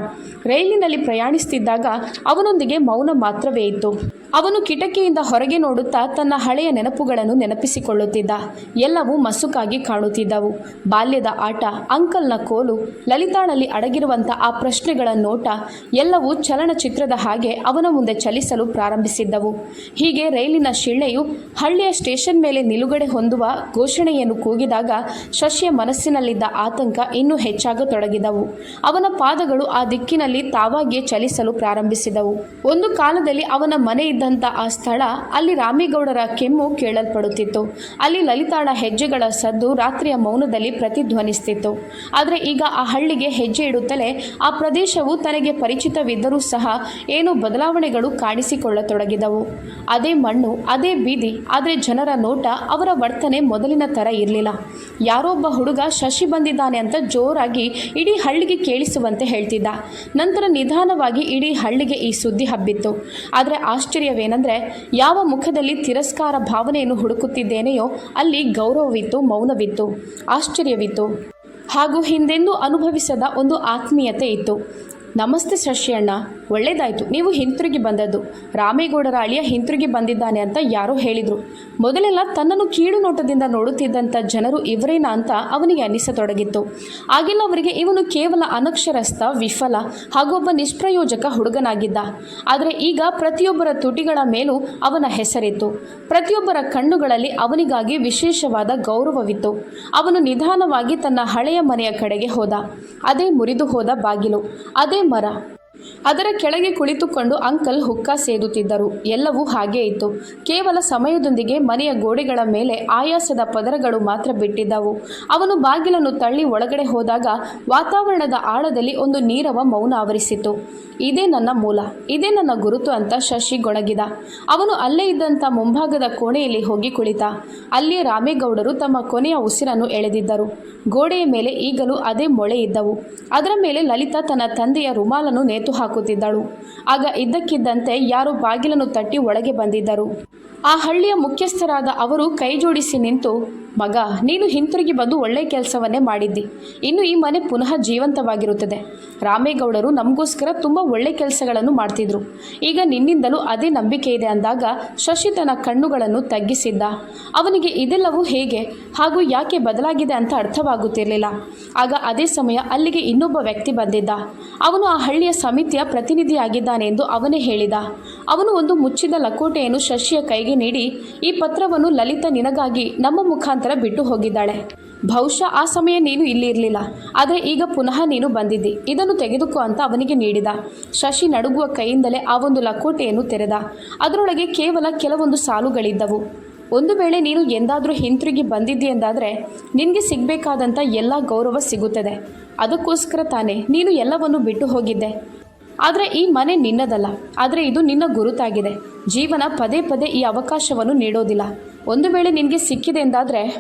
ರೈಲಿನಲ್ಲಿ ಪ್ರಯಾಣಿಸುತ್ತಿದ್ದಾಗ ಅವನೊಂದಿಗೆ ಮೌನ ಮಾತ್ರವೇ ಇತ್ತು. ಅವನು ಕಿಟಕಿಯಿಂದ ಹೊರಗೆ ನೋಡುತ್ತಾ ತನ್ನ ಹಳೆಯ ನೆನಪುಗಳನ್ನು ನೆನಪಿಸಿಕೊಳ್ಳುತ್ತಿದ್ದ. ಎಲ್ಲವೂ ಮಸುಕಾಗಿ ಕಾಣುತ್ತಿದ್ದವು. ಬಾಲ್ಯದ ಆಟ, ಅಂಕಲ್ನ ಕೋಲು ಲಲಿತಾಳಲ್ಲಿ ಅಡಗಿರುವಂಥ ಆ ಪ್ರಶ್ನೆಗಳ ನೋಟ ಎಲ್ಲವೂ ಚಲನಚಿತ್ರದ ಹಾಗೆ ಅವನ ಮುಂದೆ ಚಲಿಸಲು ಪ್ರಾರಂಭಿಸಿದ್ದವು. ಹೀಗೆ ರೈಲಿನ ಶಿಳ್ಳೆಯು ಹಳ್ಳಿಯ ಸ್ಟೇಷನ್ ಮೇಲೆ ನಿಲುಗಡೆ ಹೊಂದುವ ಘೋಷಣೆಯನ್ನು ಕೂಗಿದಾಗ ಶಶಿಯ ಮನಸ್ಸಿನಲ್ಲಿದ್ದ ಆತಂಕ ಇನ್ನೂ ಹೆಚ್ಚಾಗತೊಡಗಿದವು. ಅವನ ಪಾದಗಳು ಆ ದಿಕ್ಕಿನಲ್ಲಿ ತಾವಾಗಿಯೇ ಚಲಿಸಲು ಪ್ರಾರಂಭಿಸಿದವು. ಒಂದು ಕಾಲದಲ್ಲಿ ಅವನ ಮನೆ ಇದ್ದಂಥ ಆ ಸ್ಥಳ ಅಲ್ಲಿ ರಾಮೇಗೌಡರ ಕೆಮ್ಮು ಕೇಳಲ್ಪಡುತ್ತಿತ್ತು. ಅಲ್ಲಿ ಲಲಿತಾಳ ಹೆಜ್ಜೆಗಳ ಸದ್ದು ರಾತ್ರಿಯ ಮೌನದಲ್ಲಿ ಪ್ರತಿಧ್ವನಿಸ್ತಿತ್ತು. ಆದರೆ ಈಗ ಆ ಹಳ್ಳಿಗೆ ಹೆಜ್ಜೆ ಇಡುತ್ತಲೇ ಆ ಪ್ರದೇಶವು ತನಗೆ ಪರಿಚಿತವಿದ್ದರೂ ಸಹ ಏನೋ ಬದಲಾವಣೆಗಳು ಕಾಣಿಸಿಕೊಳ್ಳತೊಡಗಿದವು. ಅದೇ ಮಣ್ಣು, ಅದೇ ಬೀದಿ, ಆದರೆ ಜನರ ನೋಟ ಅವರ ವರ್ತನೆ ಮೊದಲಿನ ಥರ ಇರಲಿಲ್ಲ. ಯಾರೊಬ್ಬ ಹುಡುಗ ಶಶಿ ಬಂದಿದ್ದಾನೆ ಅಂತ ಜೋರಾಗಿ ಇಡೀ ಹಳ್ಳಿಗೆ ಕೇಳಿಸುವಂತೆ ಹೇಳ್ತಿದ್ದ. ನಂತರ ನಿಧಾನವಾಗಿ ಇಡೀ ಹಳ್ಳಿಗೆ ಈ ಸುದ್ದಿ ಹಬ್ಬಿತ್ತು. ಆದರೆ ಆಶ್ಚರ್ಯವೇನೆಂದರೆ, ಯಾವ ಮುಖದಲ್ಲಿ ತಿರಸ್ಕಾರ ಭಾವನೆಯನ್ನು ಹುಡುಕುತ್ತಿದ್ದೇನೆಯೋ ಅಲ್ಲಿ ಗೌರವವಿತ್ತು, ಮೌನವಿತ್ತು, ಆಶ್ಚರ್ಯವಿತ್ತು. ಹಾಗೂ ಹಿಂದೆಂದೂ ಅನುಭವಿಸದ ಒಂದು ಆತ್ಮೀಯತೆ ಇತ್ತು. ನಮಸ್ತೆ ಶಶಿ ಅಣ್ಣ ಒಳ್ಳೇದಾಯಿತು. ನೀವು ಹಿಂತಿರುಗಿ ಬಂದದ್ದು. ರಾಮೇಗೌಡರ ಅಳಿಯ ಹಿಂತಿರುಗಿ ಬಂದಿದ್ದಾನೆ ಅಂತ ಯಾರೋ ಹೇಳಿದರು. ಮೊದಲೆಲ್ಲ ತನ್ನನ್ನು ಕೀಳು ನೋಟದಿಂದ ನೋಡುತ್ತಿದ್ದಂಥ ಜನರು ಇವರೇನಾ ಅಂತ ಅವನಿಗೆ ಅನ್ನಿಸತೊಡಗಿತ್ತು. ಆಗಿಲ್ಲ ಅವರಿಗೆ ಇವನು ಕೇವಲ ಅನಕ್ಷರಸ್ಥ, ವಿಫಲ ಹಾಗೂ ಒಬ್ಬ ನಿಷ್ಪ್ರಯೋಜಕ ಹುಡುಗನಾಗಿದ್ದ. ಆದರೆ ಈಗ ಪ್ರತಿಯೊಬ್ಬರ ತುಟಿಗಳ ಮೇಲೂ ಅವನ ಹೆಸರಿತ್ತು. ಪ್ರತಿಯೊಬ್ಬರ ಕಣ್ಣುಗಳಲ್ಲಿ ಅವನಿಗಾಗಿ ವಿಶೇಷವಾದ ಗೌರವವಿತ್ತು. ಅವನು ನಿಧಾನವಾಗಿ ತನ್ನ ಹಳೆಯ ಮನೆಯ ಕಡೆಗೆ ಹೋದ. ಅದೇ ಮುರಿದು ಹೋದ ಬಾಗಿಲು. ಅದೇ ಮರ. ಅದರ ಕೆಳಗೆ ಕುಳಿತುಕೊಂಡು ಅಂಕಲ್ ಹುಕ್ಕ ಸೇದುತ್ತಿದ್ದರು. ಎಲ್ಲವೂ ಹಾಗೇ ಇತ್ತು. ಕೇವಲ ಸಮಯದೊಂದಿಗೆ ಮನೆಯ ಗೋಡೆಗಳ ಮೇಲೆ ಆಯಾಸದ ಪದರಗಳು ಮಾತ್ರ ಬಿಟ್ಟಿದ್ದವು. ಅವನು ಬಾಗಿಲನ್ನು ತಳ್ಳಿ ಒಳಗಡೆ ಹೋದಾಗ ವಾತಾವರಣದ ಆಳದಲ್ಲಿ ಒಂದು ನೀರವ ಮೌನ ಆವರಿಸಿತು. ಇದೇ ನನ್ನ ಮೂಲ, ಇದೇ ನನ್ನ ಗುರುತು ಅಂತ ಶಶಿ ಗೊಣಗಿದ. ಅವನು ಅಲ್ಲೇ ಇದ್ದಂಥ ಮುಂಭಾಗದ ಕೋಣೆಯಲ್ಲಿ ಹೋಗಿ ಕುಳಿತ. ಅಲ್ಲಿ ರಾಮೇಗೌಡರು ತಮ್ಮ ಕೊನೆಯ ಉಸಿರನ್ನು ಎಳೆದಿದ್ದರು. ಗೋಡೆಯ ಮೇಲೆ ಈಗಲೂ ಅದೇ ಮೊಳೆ ಇದ್ದವು. ಅದರ ಮೇಲೆ ಲಲಿತಾ ತನ್ನ ತಂದೆಯ ರುಮಾಲನ್ನು ನೇತು ಹಾಕುತ್ತಿದ್ದಳು. ಆಗ ಇದ್ದಕ್ಕಿದ್ದಂತೆ ಯಾರು ಬಾಗಿಲನ್ನು ತಟ್ಟಿ ಒಳಗೆ ಬಂದಿದ್ದರು. ಆ ಹಳ್ಳಿಯ ಮುಖ್ಯಸ್ಥರಾದ ಅವರು ಕೈಜೋಡಿಸಿ ನಿಂತು ಮಗ, ನೀನು ಹಿಂತಿರುಗಿ ಬಂದು ಒಳ್ಳೆಯ ಕೆಲಸವನ್ನೇ ಮಾಡಿದ್ದಿ. ಇನ್ನು ಈ ಮನೆ ಪುನಃ ಜೀವಂತವಾಗಿರುತ್ತದೆ. ರಾಮೇಗೌಡರು ನಮಗೋಸ್ಕರ ತುಂಬ ಒಳ್ಳೆ ಕೆಲಸಗಳನ್ನು ಮಾಡ್ತಿದ್ರು. ಈಗ ನಿನ್ನಿಂದಲೂ ಅದೇ ನಂಬಿಕೆ ಇದೆ ಅಂದಾಗ ಶಶಿ ತನ್ನ ಕಣ್ಣುಗಳನ್ನು ತಗ್ಗಿಸಿದ್ದ. ಅವನಿಗೆ ಇದೆಲ್ಲವೂ ಹೇಗೆ? ಹಾಗೂ ಯಾಕೆ ಬದಲಾಗಿದೆ ಅಂತ ಅರ್ಥವಾಗುತ್ತಿರಲಿಲ್ಲ. ಆಗ ಅದೇ ಸಮಯ ಅಲ್ಲಿಗೆ ಇನ್ನೊಬ್ಬ ವ್ಯಕ್ತಿ ಬಂದಿದ್ದ. ಅವನು ಆ ಹಳ್ಳಿಯ ಸಮಿತಿಯ ಪ್ರತಿನಿಧಿಯಾಗಿದ್ದಾನೆ ಎಂದು ಅವನೇ ಹೇಳಿದ. ಅವನು ಒಂದು ಮುಚ್ಚಿದ ಲಕೋಟೆಯನ್ನು ಶಶಿಯ ಕೈಗೆ ನೀಡಿ, ಈ ಪತ್ರವನ್ನು ಲಲಿತ ನಿನಗಾಗಿ ನಮ್ಮ ಮುಖಾಂತರ ಬಿಟ್ಟು ಹೋಗಿದ್ದಾಳೆ. ಬಹುಶಃ ಆ ಸಮಯ ನೀನು ಇಲ್ಲಿ ಇರಲಿಲ್ಲ, ಆದರೆ ಈಗ ಪುನಃ ನೀನು ಬಂದಿದ್ದಿ. ಇದನ್ನು ತೆಗೆದುಕೋ ಅಂತ ಅವನಿಗೆ ನೀಡಿದ. ಶಶಿ ನಡುಗುವ ಕೈಯಿಂದಲೇ ಆ ಒಂದು ಲಕೋಟೆಯನ್ನು ತೆರೆದ. ಅದರೊಳಗೆ ಕೇವಲ ಕೆಲವೊಂದು ಸಾಲುಗಳಿದ್ದವು. ಒಂದು ವೇಳೆ ನೀನು ಎಂದಾದರೂ ಹಿಂತಿರುಗಿ ಬಂದಿದ್ದಿ ಎಂದಾದರೆ, ನಿನಗೆ ಸಿಗಬೇಕಾದಂಥ ಎಲ್ಲ ಗೌರವ ಸಿಗುತ್ತದೆ. ಅದಕ್ಕೋಸ್ಕರ ತಾನೇ ನೀನು ಎಲ್ಲವನ್ನು ಬಿಟ್ಟು ಹೋಗಿದ್ದೆ. ಆದರೆ ಈ ಮನೆ ನಿನ್ನದಲ್ಲ. ಆದರೆ ಇದು ನಿನ್ನ ಗುರುತಾಗಿದೆ. ಜೀವನ ಪದೇ ಪದೇ ಈ ಅವಕಾಶವನ್ನು ನೀಡೋದಿಲ್ಲ. ಒಂದು ವೇಳೆ ನಿನಗೆ ಸಿಕ್ಕಿದೆ ಎಂದಾದರೆ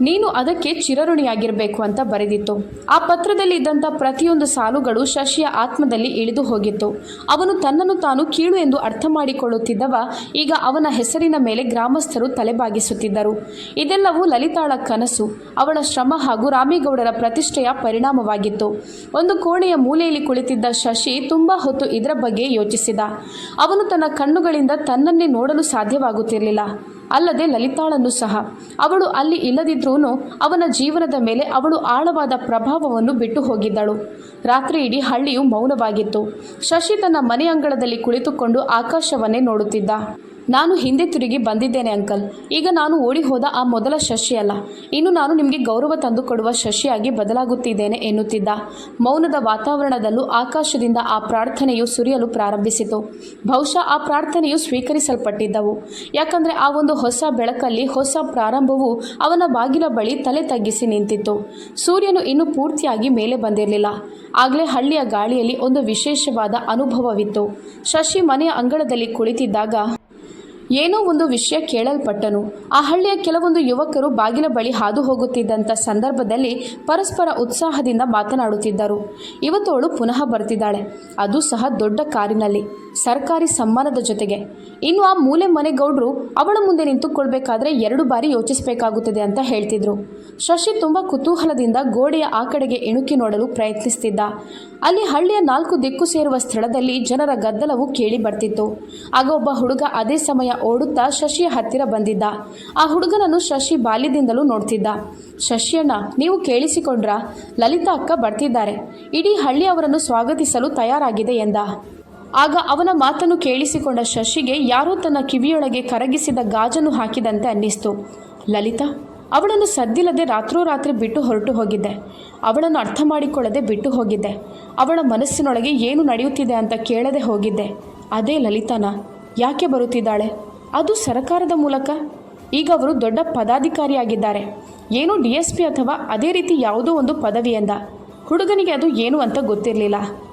ನೀನು ಅದಕ್ಕೆ ಚಿರಋಣಿಯಾಗಿರಬೇಕು ಅಂತ ಬರೆದಿತ್ತು. ಆ ಪತ್ರದಲ್ಲಿ ಇದ್ದಂಥ ಪ್ರತಿಯೊಂದು ಸಾಲುಗಳು ಶಶಿಯ ಆತ್ಮದಲ್ಲಿ ಇಳಿದು ಹೋಗಿತ್ತು. ಅವನು ತನ್ನನ್ನು ತಾನು ಕೀಳು ಎಂದು ಅರ್ಥ ಮಾಡಿಕೊಳ್ಳುತ್ತಿದ್ದವ, ಈಗ ಅವನ ಹೆಸರಿನ ಮೇಲೆ ಗ್ರಾಮಸ್ಥರು ತಲೆಬಾಗಿಸುತ್ತಿದ್ದರು. ಇದೆಲ್ಲವೂ ಲಲಿತಾಳ ಕನಸು. ಅವಳ ಶ್ರಮ ಹಾಗೂ ರಾಮೇಗೌಡರ ಪ್ರತಿಷ್ಠೆಯ ಪರಿಣಾಮವಾಗಿತ್ತು. ಒಂದು ಕೋಣೆಯ ಮೂಲೆಯಲ್ಲಿ ಕುಳಿತಿದ್ದ ಶಶಿ ತುಂಬ ಹೊತ್ತು ಇದರ ಬಗ್ಗೆ ಯೋಚಿಸಿದ. ಅವನು ತನ್ನ ಕಣ್ಣುಗಳಿಂದ ತನ್ನನ್ನೇ ನೋಡಲು ಸಾಧ್ಯವಾಗುತ್ತಿರಲಿಲ್ಲ. ಅಲ್ಲದೆ ಲಲಿತಾಳನ್ನು ಸಹ. ಅವಳು ಅಲ್ಲಿ ಇಲ್ಲದಿದ್ರೂ ಅವನ ಜೀವನದ ಮೇಲೆ ಅವಳು ಆಳವಾದ ಪ್ರಭಾವವನ್ನು ಬಿಟ್ಟು ಹೋಗಿದ್ದಳು. ರಾತ್ರಿ ಇಡೀ ಹಳ್ಳಿಯು ಮೌನವಾಗಿತ್ತು. ಶಶಿ ತನ್ನ ಮನೆಯಂಗಳದಲ್ಲಿ ಕುಳಿತುಕೊಂಡು ಆಕಾಶವನ್ನೇ ನೋಡುತ್ತಿದ್ದ. ನಾನು ಹಿಂದೆ ತಿರುಗಿ ಬಂದಿದ್ದೇನೆ, ಅಂಕಲ್. ಈಗ ನಾನು ಓಡಿ ಹೋದ ಆ ಮೊದಲ ಶಶಿ ಅಲ್ಲ ಇನ್ನು ನಾನು ನಿಮಗೆ ಗೌರವ ತಂದುಕೊಡುವ ಶಶಿಯಾಗಿ ಬದಲಾಗುತ್ತಿದ್ದೇನೆ ಎನ್ನುತ್ತಿದ್ದ. ಮೌನದ ವಾತಾವರಣದಲ್ಲೂ ಆಕಾಶದಿಂದ ಆ ಪ್ರಾರ್ಥನೆಯು ಸುರಿಯಲು ಪ್ರಾರಂಭಿಸಿತು. ಬಹುಶಃ ಆ ಪ್ರಾರ್ಥನೆಯು ಸ್ವೀಕರಿಸಲ್ಪಟ್ಟಿದ್ದವು. ಯಾಕಂದರೆ ಆ ಒಂದು ಹೊಸ ಬೆಳಕಲ್ಲಿ ಹೊಸ ಪ್ರಾರಂಭವು ಅವನ ಬಾಗಿಲ ಬಳಿ ತಲೆ ತಗ್ಗಿಸಿ ನಿಂತಿತ್ತು. ಸೂರ್ಯನು ಇನ್ನೂ ಪೂರ್ತಿಯಾಗಿ ಮೇಲೆ ಬಂದಿರಲಿಲ್ಲ. ಆಗಲೇ ಹಳ್ಳಿಯ ಗಾಳಿಯಲ್ಲಿ ಒಂದು ವಿಶೇಷವಾದ ಅನುಭವವಿತ್ತು. ಶಶಿ ಮನೆಯ ಅಂಗಳದಲ್ಲಿ ಕುಳಿತಿದ್ದಾಗ ಏನೋ ಒಂದು ವಿಷಯ ಕೇಳಲ್ಪಟ್ಟನು. ಆ ಹಳ್ಳಿಯ ಕೆಲವೊಂದು ಯುವಕರು ಬಾಗಿಲ ಬಳಿ ಹಾದು ಹೋಗುತ್ತಿದ್ದಂಥ ಸಂದರ್ಭದಲ್ಲಿ ಪರಸ್ಪರ ಉತ್ಸಾಹದಿಂದ ಮಾತನಾಡುತ್ತಿದ್ದರು. ಇವತ್ತವಳು ಪುನಃ ಬರ್ತಿದ್ದಾಳೆ ಅದು ಸಹ ದೊಡ್ಡ ಕಾರಿನಲ್ಲಿ. ಸರ್ಕಾರಿ ಸಮ್ಮಾನದ ಜೊತೆಗೆ. ಇನ್ನು ಆ ಮೂಲೆ ಮನೆಗೌಡರು ಅವಳ ಮುಂದೆ ನಿಂತುಕೊಳ್ಬೇಕಾದ್ರೆ ಎರಡು ಬಾರಿ ಯೋಚಿಸಬೇಕಾಗುತ್ತದೆ ಅಂತ ಹೇಳ್ತಿದ್ರು. ಶಶಿ ತುಂಬ ಕುತೂಹಲದಿಂದ ಗೋಡೆಯ ಆ ಕಡೆಗೆ ಇಣುಕಿ ನೋಡಲು ಪ್ರಯತ್ನಿಸ್ತಿದ್ದ. ಅಲ್ಲಿ ಹಳ್ಳಿಯ ನಾಲ್ಕು ದಿಕ್ಕು ಸೇರುವ ಸ್ಥಳದಲ್ಲಿ ಜನರ ಗದ್ದಲವು ಕೇಳಿ ಬರ್ತಿತ್ತು. ಆಗ ಒಬ್ಬ ಹುಡುಗ ಅದೇ ಸಮಯ ಓಡುತ್ತಾ ಶಶಿಯ ಹತ್ತಿರ ಬಂದಿದ್ದ. ಆ ಹುಡುಗನನ್ನು ಶಶಿ ಬಾಲ್ಯದಿಂದಲೂ ನೋಡ್ತಿದ್ದ. ಶಶಿಯಣ್ಣ, ನೀವು ಕೇಳಿಸಿಕೊಂಡ್ರ? ಲಲಿತಾ ಅಕ್ಕ ಬರ್ತಿದ್ದಾರೆ. ಇಡೀ ಹಳ್ಳಿ ಅವರನ್ನು ಸ್ವಾಗತಿಸಲು ತಯಾರಾಗಿದೆ ಎಂದ. ಆಗ ಅವನ ಮಾತನ್ನು ಕೇಳಿಸಿಕೊಂಡ ಶಶಿಗೆ ಯಾರೋ ತನ್ನ ಕಿವಿಯೊಳಗೆ ಕರಗಿಸಿದ ಗಾಜನ್ನು ಹಾಕಿದಂತೆ ಅನ್ನಿಸ್ತು. ಲಲಿತಾ, ಅವಳನ್ನು ಸದ್ದಿಲ್ಲದೆ ರಾತ್ರೋರಾತ್ರಿ ಬಿಟ್ಟು ಹೊರಟು ಹೋಗಿದ್ದೆ. ಅವಳನ್ನು ಅರ್ಥ ಮಾಡಿಕೊಳ್ಳದೆ ಬಿಟ್ಟು ಹೋಗಿದ್ದೆ. ಅವಳ ಮನಸ್ಸಿನೊಳಗೆ ಏನು ನಡೆಯುತ್ತಿದೆ ಅಂತ ಕೇಳದೆ ಹೋಗಿದ್ದೆ. ಅದೇ ಲಲಿತಾನ? ಯಾಕೆ ಬರುತ್ತಿದ್ದಾಳೆ? ಅದು ಸರಕಾರದ ಮೂಲಕ? ಈಗ ಅವರು ದೊಡ್ಡ ಪದಾಧಿಕಾರಿಯಾಗಿದ್ದಾರೆ. ಏನು ಡಿ ಎಸ್ ಪಿ ಅಥವಾ ಅದೇ ರೀತಿ ಯಾವುದೋ ಒಂದು ಪದವಿ ಎಂದ? ಹುಡುಗನಿಗೆ ಅದು ಏನು ಅಂತ ಗೊತ್ತಿರಲಿಲ್ಲ.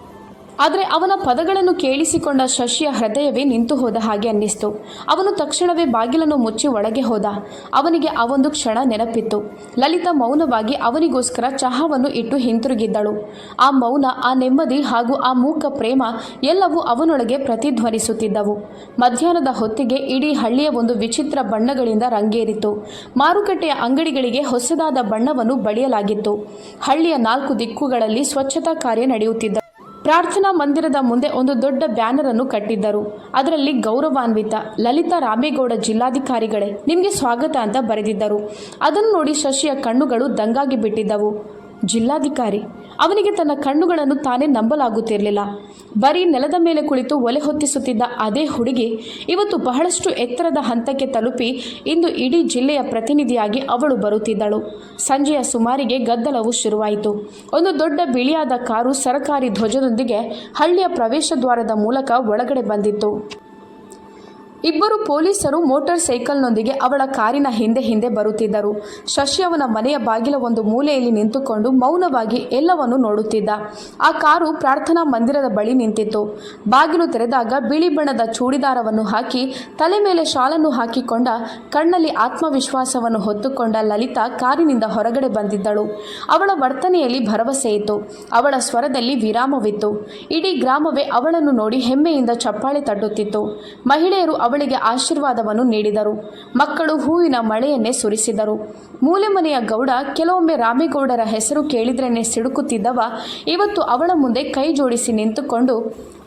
ಆದರೆ ಅವನ ಪದಗಳನ್ನು ಕೇಳಿಸಿಕೊಂಡ ಶಶಿಯ ಹೃದಯವೇ ನಿಂತು ಹೋದ ಹಾಗೆ ಅನ್ನಿಸ್ತು. ಅವನು ತಕ್ಷಣವೇ ಬಾಗಿಲನ್ನು ಮುಚ್ಚಿ ಒಳಗೆ ಹೋದ. ಅವನಿಗೆ ಆ ಒಂದು ಕ್ಷಣ ನೆನಪಿತ್ತು. ಲಲಿತಾ ಮೌನವಾಗಿ ಅವನಿಗೋಸ್ಕರ ಚಹಾವನ್ನು ಇಟ್ಟು ಹಿಂತಿರುಗಿದ್ದಳು. ಆ ಮೌನ, ಆ ನೆಮ್ಮದಿ ಹಾಗೂ ಆ ಮೂಕ ಪ್ರೇಮ ಎಲ್ಲವೂ ಅವನೊಳಗೆ ಪ್ರತಿಧ್ವನಿಸುತ್ತಿದ್ದವು. ಮಧ್ಯಾಹ್ನದ ಹೊತ್ತಿಗೆ ಇಡೀ ಹಳ್ಳಿಯ ಒಂದು ವಿಚಿತ್ರ ಬಣ್ಣಗಳಿಂದ ರಂಗೇರಿತು. ಮಾರುಕಟ್ಟೆಯ ಅಂಗಡಿಗಳಿಗೆ ಹೊಸದಾದ ಬಣ್ಣವನ್ನು ಬಳಿಯಲಾಗಿತ್ತು. ಹಳ್ಳಿಯ ನಾಲ್ಕು ದಿಕ್ಕುಗಳಲ್ಲಿ ಸ್ವಚ್ಛತಾ ಕಾರ್ಯ ನಡೆಯುತ್ತಿದ್ದ ಪ್ರಾರ್ಥನಾ ಮಂದಿರದ ಮುಂದೆ ಒಂದು ದೊಡ್ಡ ಬ್ಯಾನರ್ ಅನ್ನು ಕಟ್ಟಿದ್ದರು. ಅದರಲ್ಲಿ ಗೌರವಾನ್ವಿತ ಲಲಿತಾ ರಾಮೇಗೌಡ ಜಿಲ್ಲಾಧಿಕಾರಿಗಳೇ ನಿಮಗೆ ಸ್ವಾಗತ ಅಂತ ಬರೆದಿದ್ದರು. ಅದನ್ನು ನೋಡಿ ಶಶಿಯ ಕಣ್ಣುಗಳು ದಂಗಾಗಿ ಬಿಟ್ಟಿದ್ದವು. ಜಿಲ್ಲಾಧಿಕಾರಿ. ಅವನಿಗೆ ತನ್ನ ಕಣ್ಣುಗಳನ್ನು ತಾನೇ ನಂಬಲಾಗುತ್ತಿರಲಿಲ್ಲ. ಬರೀ ನೆಲದ ಮೇಲೆ ಕುಳಿತು ಒಲೆ ಹೊತ್ತಿಸುತ್ತಿದ್ದ ಅದೇ ಹುಡುಗಿ ಇವತ್ತು ಬಹಳಷ್ಟು ಎತ್ತರದ ಹಂತಕ್ಕೆ ತಲುಪಿ ಇಂದು ಇಡೀ ಜಿಲ್ಲೆಯ ಪ್ರತಿನಿಧಿಯಾಗಿ ಅವಳು ಬರುತ್ತಿದ್ದಳು. ಸಂಜೆಯ ಸುಮಾರಿಗೆ ಗದ್ದಲವು ಶುರುವಾಯಿತು. ಒಂದು ದೊಡ್ಡ ಬಿಳಿಯಾದ ಕಾರು ಸರಕಾರಿ ಧ್ವಜದೊಂದಿಗೆ ಹಳ್ಳಿಯ ಪ್ರವೇಶ ದ್ವಾರದ ಮೂಲಕ ಒಳಗಡೆ ಬಂದಿತ್ತು. ಇಬ್ಬರು ಪೊಲೀಸರು ಮೋಟಾರ್ ಸೈಕಲ್ನೊಂದಿಗೆ ಅವಳ ಕಾರಿನ ಹಿಂದೆ ಹಿಂದೆ ಬರುತ್ತಿದ್ದರು. ಶಶಿ ಅವನ ಮನೆಯ ಬಾಗಿಲ ಒಂದು ಮೂಲೆಯಲ್ಲಿ ನಿಂತುಕೊಂಡು ಮೌನವಾಗಿ ಎಲ್ಲವನ್ನು ನೋಡುತ್ತಿದ್ದ. ಆ ಕಾರು ಪ್ರಾರ್ಥನಾ ಮಂದಿರದ ಬಳಿ ನಿಂತಿತ್ತು. ಬಾಗಿಲು ತೆರೆದಾಗ ಬಿಳಿ ಬಣ್ಣದ ಚೂಡಿದಾರವನ್ನು ಹಾಕಿ, ತಲೆ ಮೇಲೆ ಶಾಲನ್ನು ಹಾಕಿಕೊಂಡ ಕಣ್ಣಲ್ಲಿ ಆತ್ಮವಿಶ್ವಾಸವನ್ನು ಹೊತ್ತುಕೊಂಡ ಲಲಿತಾ ಕಾರಿನಿಂದ ಹೊರಗಡೆ ಬಂದಿದ್ದಳು. ಅವಳ ವರ್ತನೆಯಲ್ಲಿ ಭರವಸೆ ಇತ್ತು. ಅವಳ ಸ್ವರದಲ್ಲಿ ವಿರಾಮವಿತ್ತು. ಇಡೀ ಗ್ರಾಮವೇ ಅವಳನ್ನು ನೋಡಿ ಹೆಮ್ಮೆಯಿಂದ ಚಪ್ಪಾಳೆ ತಟ್ಟುತ್ತಿತ್ತು. ಮಹಿಳೆಯರು ಅವಳಿಗೆ ಆಶೀರ್ವಾದವನ್ನು ನೀಡಿದರು. ಮಕ್ಕಳು ಹೂವಿನ ಮಳೆಯನ್ನೇ ಸುರಿಸಿದರು. ಮೂಲೆ ಮನೆಯ ಗೌಡ ಕೆಲವೊಮ್ಮೆ ರಾಮೇಗೌಡರ ಹೆಸರು ಕೇಳಿದ್ರೇನೆ ಸಿಡುಕುತ್ತಿದ್ದವ, ಇವತ್ತು ಅವಳ ಮುಂದೆ ಕೈ ಜೋಡಿಸಿ ನಿಂತುಕೊಂಡು,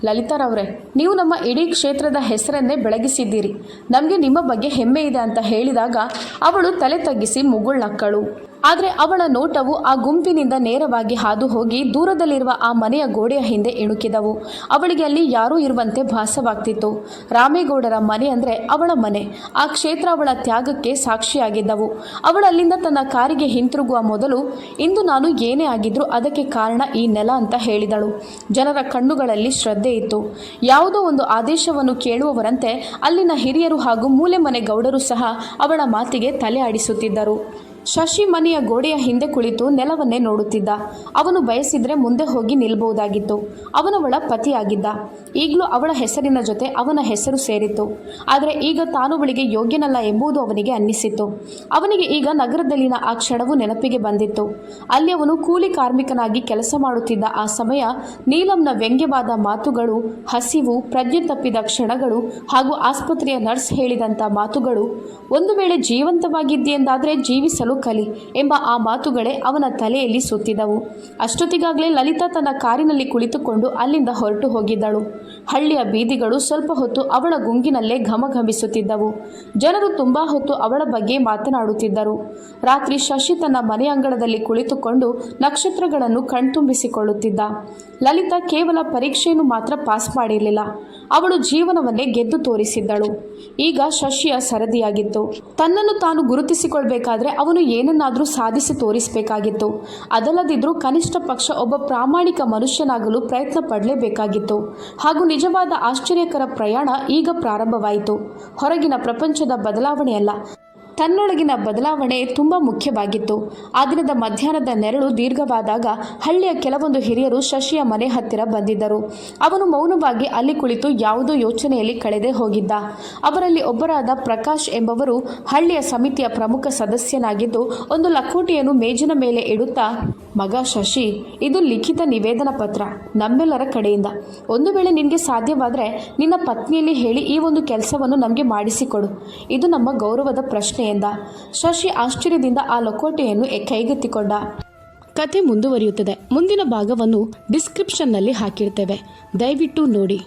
ಲಲಿತಾರವ್ರೆ, ನೀವು ನಮ್ಮ ಇಡೀ ಕ್ಷೇತ್ರದ ಹೆಸರನ್ನೇ ಬೆಳಗಿಸಿದ್ದೀರಿ. ನಮಗೆ ನಿಮ್ಮ ಬಗ್ಗೆ ಹೆಮ್ಮೆ ಇದೆ ಅಂತ ಹೇಳಿದಾಗ ಅವಳು ತಲೆ ತಗ್ಗಿಸಿ ಮುಗುಳ್ನಕ್ಕಳು. ಆದರೆ ಅವಳ ನೋಟವು ಆ ಗುಂಪಿನಿಂದ ನೇರವಾಗಿ ಹಾದು ಹೋಗಿ ದೂರದಲ್ಲಿರುವ ಆ ಮನೆಯ ಗೋಡೆಯ ಹಿಂದೆ ಇಣುಕಿದವು. ಅವಳಿಗೆ ಅಲ್ಲಿ ಯಾರೂ ಇರುವಂತೆ ಭಾಸವಾಗ್ತಿತ್ತು. ರಾಮೇಗೌಡರ ಮನೆ ಅಂದರೆ ಅವಳ ಮನೆ. ಆ ಕ್ಷೇತ್ರ ಅವಳ ತ್ಯಾಗಕ್ಕೆ ಸಾಕ್ಷಿಯಾಗಿದ್ದವು. ಅವಳಲ್ಲಿಂದ ತನ್ನ ಕಾರಿಗೆ ಹಿಂತಿರುಗುವ ಮೊದಲು, ಇಂದು ನಾನು ಏನೇ ಆಗಿದ್ರೂ ಅದಕ್ಕೆ ಕಾರಣ ಈ ನೆಲ ಅಂತ ಹೇಳಿದಳು. ಜನರ ಕಣ್ಣುಗಳಲ್ಲಿ ಶ್ರದ್ಧೆ ಇತ್ತು. ಯಾವುದೋ ಒಂದು ಆದೇಶವನ್ನು ಕೇಳುವವರಂತೆ ಅಲ್ಲಿನ ಹಿರಿಯರು ಹಾಗೂ ಮೂಲೆ ಮನೆ ಗೌಡರು ಸಹ ಅವಳ ಮಾತಿಗೆ ತಲೆ ಆಡಿಸುತ್ತಿದ್ದರು. ಶಶಿ ಮನೆಯ ಗೋಡೆಯ ಹಿಂದೆ ಕುಳಿತು ನೆಲವನ್ನೇ ನೋಡುತ್ತಿದ್ದ. ಅವನು ಬಯಸಿದ್ರೆ ಮುಂದೆ ಹೋಗಿ ನಿಲ್ಬಹುದಾಗಿತ್ತು. ಅವನವಳ ಪತಿಯಾಗಿದ್ದ. ಈಗಲೂ ಅವಳ ಹೆಸರಿನ ಜೊತೆ ಅವನ ಹೆಸರು ಸೇರಿತ್ತು. ಆದರೆ ಈಗ ತಾನುಗಳಿಗೆ ಯೋಗ್ಯನಲ್ಲ ಎಂಬುದು ಅವನಿಗೆ ಅನ್ನಿಸಿತು ಅವನಿಗೆ ಈಗ ನಗರದಲ್ಲಿನ ಆ ಕ್ಷಣವು ನೆನಪಿಗೆ ಬಂದಿತ್ತು. ಅಲ್ಲಿ ಅವನು ಕೂಲಿ ಕಾರ್ಮಿಕನಾಗಿ ಕೆಲಸ ಮಾಡುತ್ತಿದ್ದ ಆ ಸಮಯ ನೀಲಂನ ವ್ಯಂಗ್ಯವಾದ ಮಾತುಗಳು, ಹಸಿವು, ಪ್ರಜ್ಞೆ ತಪ್ಪಿದ ಕ್ಷಣಗಳು ಹಾಗೂ ಆಸ್ಪತ್ರೆಯ ನರ್ಸ್ ಹೇಳಿದಂಥ ಮಾತುಗಳು, ಒಂದು ವೇಳೆ ಜೀವಂತವಾಗಿದ್ದೆಯೆಂದಾದರೆ ಜೀವಿಸಲು ಕಲಿ ಎಂಬ ಆ ಮಾತುಗಳೇ ಅವನ ತಲೆಯಲ್ಲಿ ಸುತ್ತಿದವು. ಅಷ್ಟೊತ್ತಿಗಾಗಲೇ ಲಲಿತಾ ತನ್ನ ಕಾರಿನಲ್ಲಿ ಕುಳಿತುಕೊಂಡು ಅಲ್ಲಿಂದ ಹೊರಟು ಹೋಗಿದ್ದಳು. ಹಳ್ಳಿಯ ಬೀದಿಗಳು ಸ್ವಲ್ಪ ಹೊತ್ತು ಅವಳ ಗುಂಗಿನಲ್ಲೇ ಘಮಘಮಿಸುತ್ತಿದ್ದವು. ಜನರು ತುಂಬಾ ಹೊತ್ತು ಅವಳ ಬಗ್ಗೆ ಮಾತನಾಡುತ್ತಿದ್ದರು. ರಾತ್ರಿ ಶಶಿ ತನ್ನ ಮನೆ ಅಂಗಳದಲ್ಲಿ ಕುಳಿತುಕೊಂಡು ನಕ್ಷತ್ರಗಳನ್ನು ಕಣ್ತುಂಬಿಸಿಕೊಳ್ಳುತ್ತಿದ್ದ. ಲಲಿತಾ ಕೇವಲ ಪರೀಕ್ಷೆಯನ್ನು ಮಾತ್ರ ಪಾಸ್ ಮಾಡಿರಲಿಲ್ಲ. ಅವಳು ಜೀವನವನ್ನೇ ಗೆದ್ದು ತೋರಿಸಿದ್ದಳು. ಈಗ ಶಶಿಯ ಸರದಿಯಾಗಿತ್ತು. ತನ್ನನ್ನು ತಾನು ಗುರುತಿಸಿಕೊಳ್ಬೇಕಾದ್ರೆ ಅವನು ಏನನ್ನಾದರೂ ಸಾಧಿಸಿ ತೋರಿಸಬೇಕಾಗಿತ್ತು. ಅದಲ್ಲದಿದ್ದರೂ ಕನಿಷ್ಠ ಪಕ್ಷ ಒಬ್ಬ ಪ್ರಾಮಾಣಿಕ ಮನುಷ್ಯನಾಗಲು ಪ್ರಯತ್ನ ಪಡಲೇಬೇಕಾಗಿತ್ತು. ಹಾಗೂ ನಿಜವಾದ ಆಶ್ಚರ್ಯಕರ ಪ್ರಯಾಣ ಈಗ ಪ್ರಾರಂಭವಾಯಿತು. ಹೊರಗಿನ ಪ್ರಪಂಚದ ಬದಲಾವಣೆಯಲ್ಲ ತನ್ನೊಳಗಿನ ಬದಲಾವಣೆ ತುಂಬ ಮುಖ್ಯವಾಗಿತ್ತು. ಆ ದಿನದ ಮಧ್ಯಾಹ್ನದ ನೆರಳು ದೀರ್ಘವಾದಾಗ ಹಳ್ಳಿಯ ಕೆಲವೊಂದು ಹಿರಿಯರು ಶಶಿಯ ಮನೆ ಹತ್ತಿರ ಬಂದಿದ್ದರು. ಅವನು ಮೌನವಾಗಿ ಅಲ್ಲಿ ಕುಳಿತು ಯಾವುದೋ ಯೋಚನೆಯಲ್ಲಿ ಕಳೆದೇ ಹೋಗಿದ್ದ. ಅವರಲ್ಲಿ ಒಬ್ಬರಾದ ಪ್ರಕಾಶ್ ಎಂಬವರು ಹಳ್ಳಿಯ ಸಮಿತಿಯ ಪ್ರಮುಖ ಸದಸ್ಯನಾಗಿದ್ದು, ಒಂದು ಲಕೋಟೆಯನ್ನು ಮೇಜಿನ ಮೇಲೆ ಇಡುತ್ತಾ, ಮಗ ಶಶಿ, ಇದು ಲಿಖಿತ ನಿವೇದನ ಪತ್ರ, ನಮ್ಮೆಲ್ಲರ ಕಡೆಯಿಂದ. ಒಂದು ವೇಳೆ ನಿನಗೆ ಸಾಧ್ಯವಾದರೆ ನಿನ್ನ ಪತ್ನಿಯಲ್ಲಿ ಹೇಳಿ ಈ ಒಂದು ಕೆಲಸವನ್ನು ನಮಗೆ ಮಾಡಿಸಿಕೊಡು. ಇದು ನಮ್ಮ ಗೌರವದ ಪ್ರಶ್ನೆ ಎಂದ ಶಶಿ ಆಶ್ಚರ್ಯದಿಂದ ಆ ಲಕೋಟೆಯನ್ನು ಕೈಗೆತ್ತಿಕೊಂಡ. ಕತೆ ಮುಂದುವರಿಯುತ್ತದೆ. ಮುಂದಿನ ಭಾಗವನ್ನು ಡಿಸ್ಕ್ರಿಪ್ಷನ್ನಲ್ಲಿ ಹಾಕಿರ್ತೇವೆ. ದಯವಿಟ್ಟು ನೋಡಿ.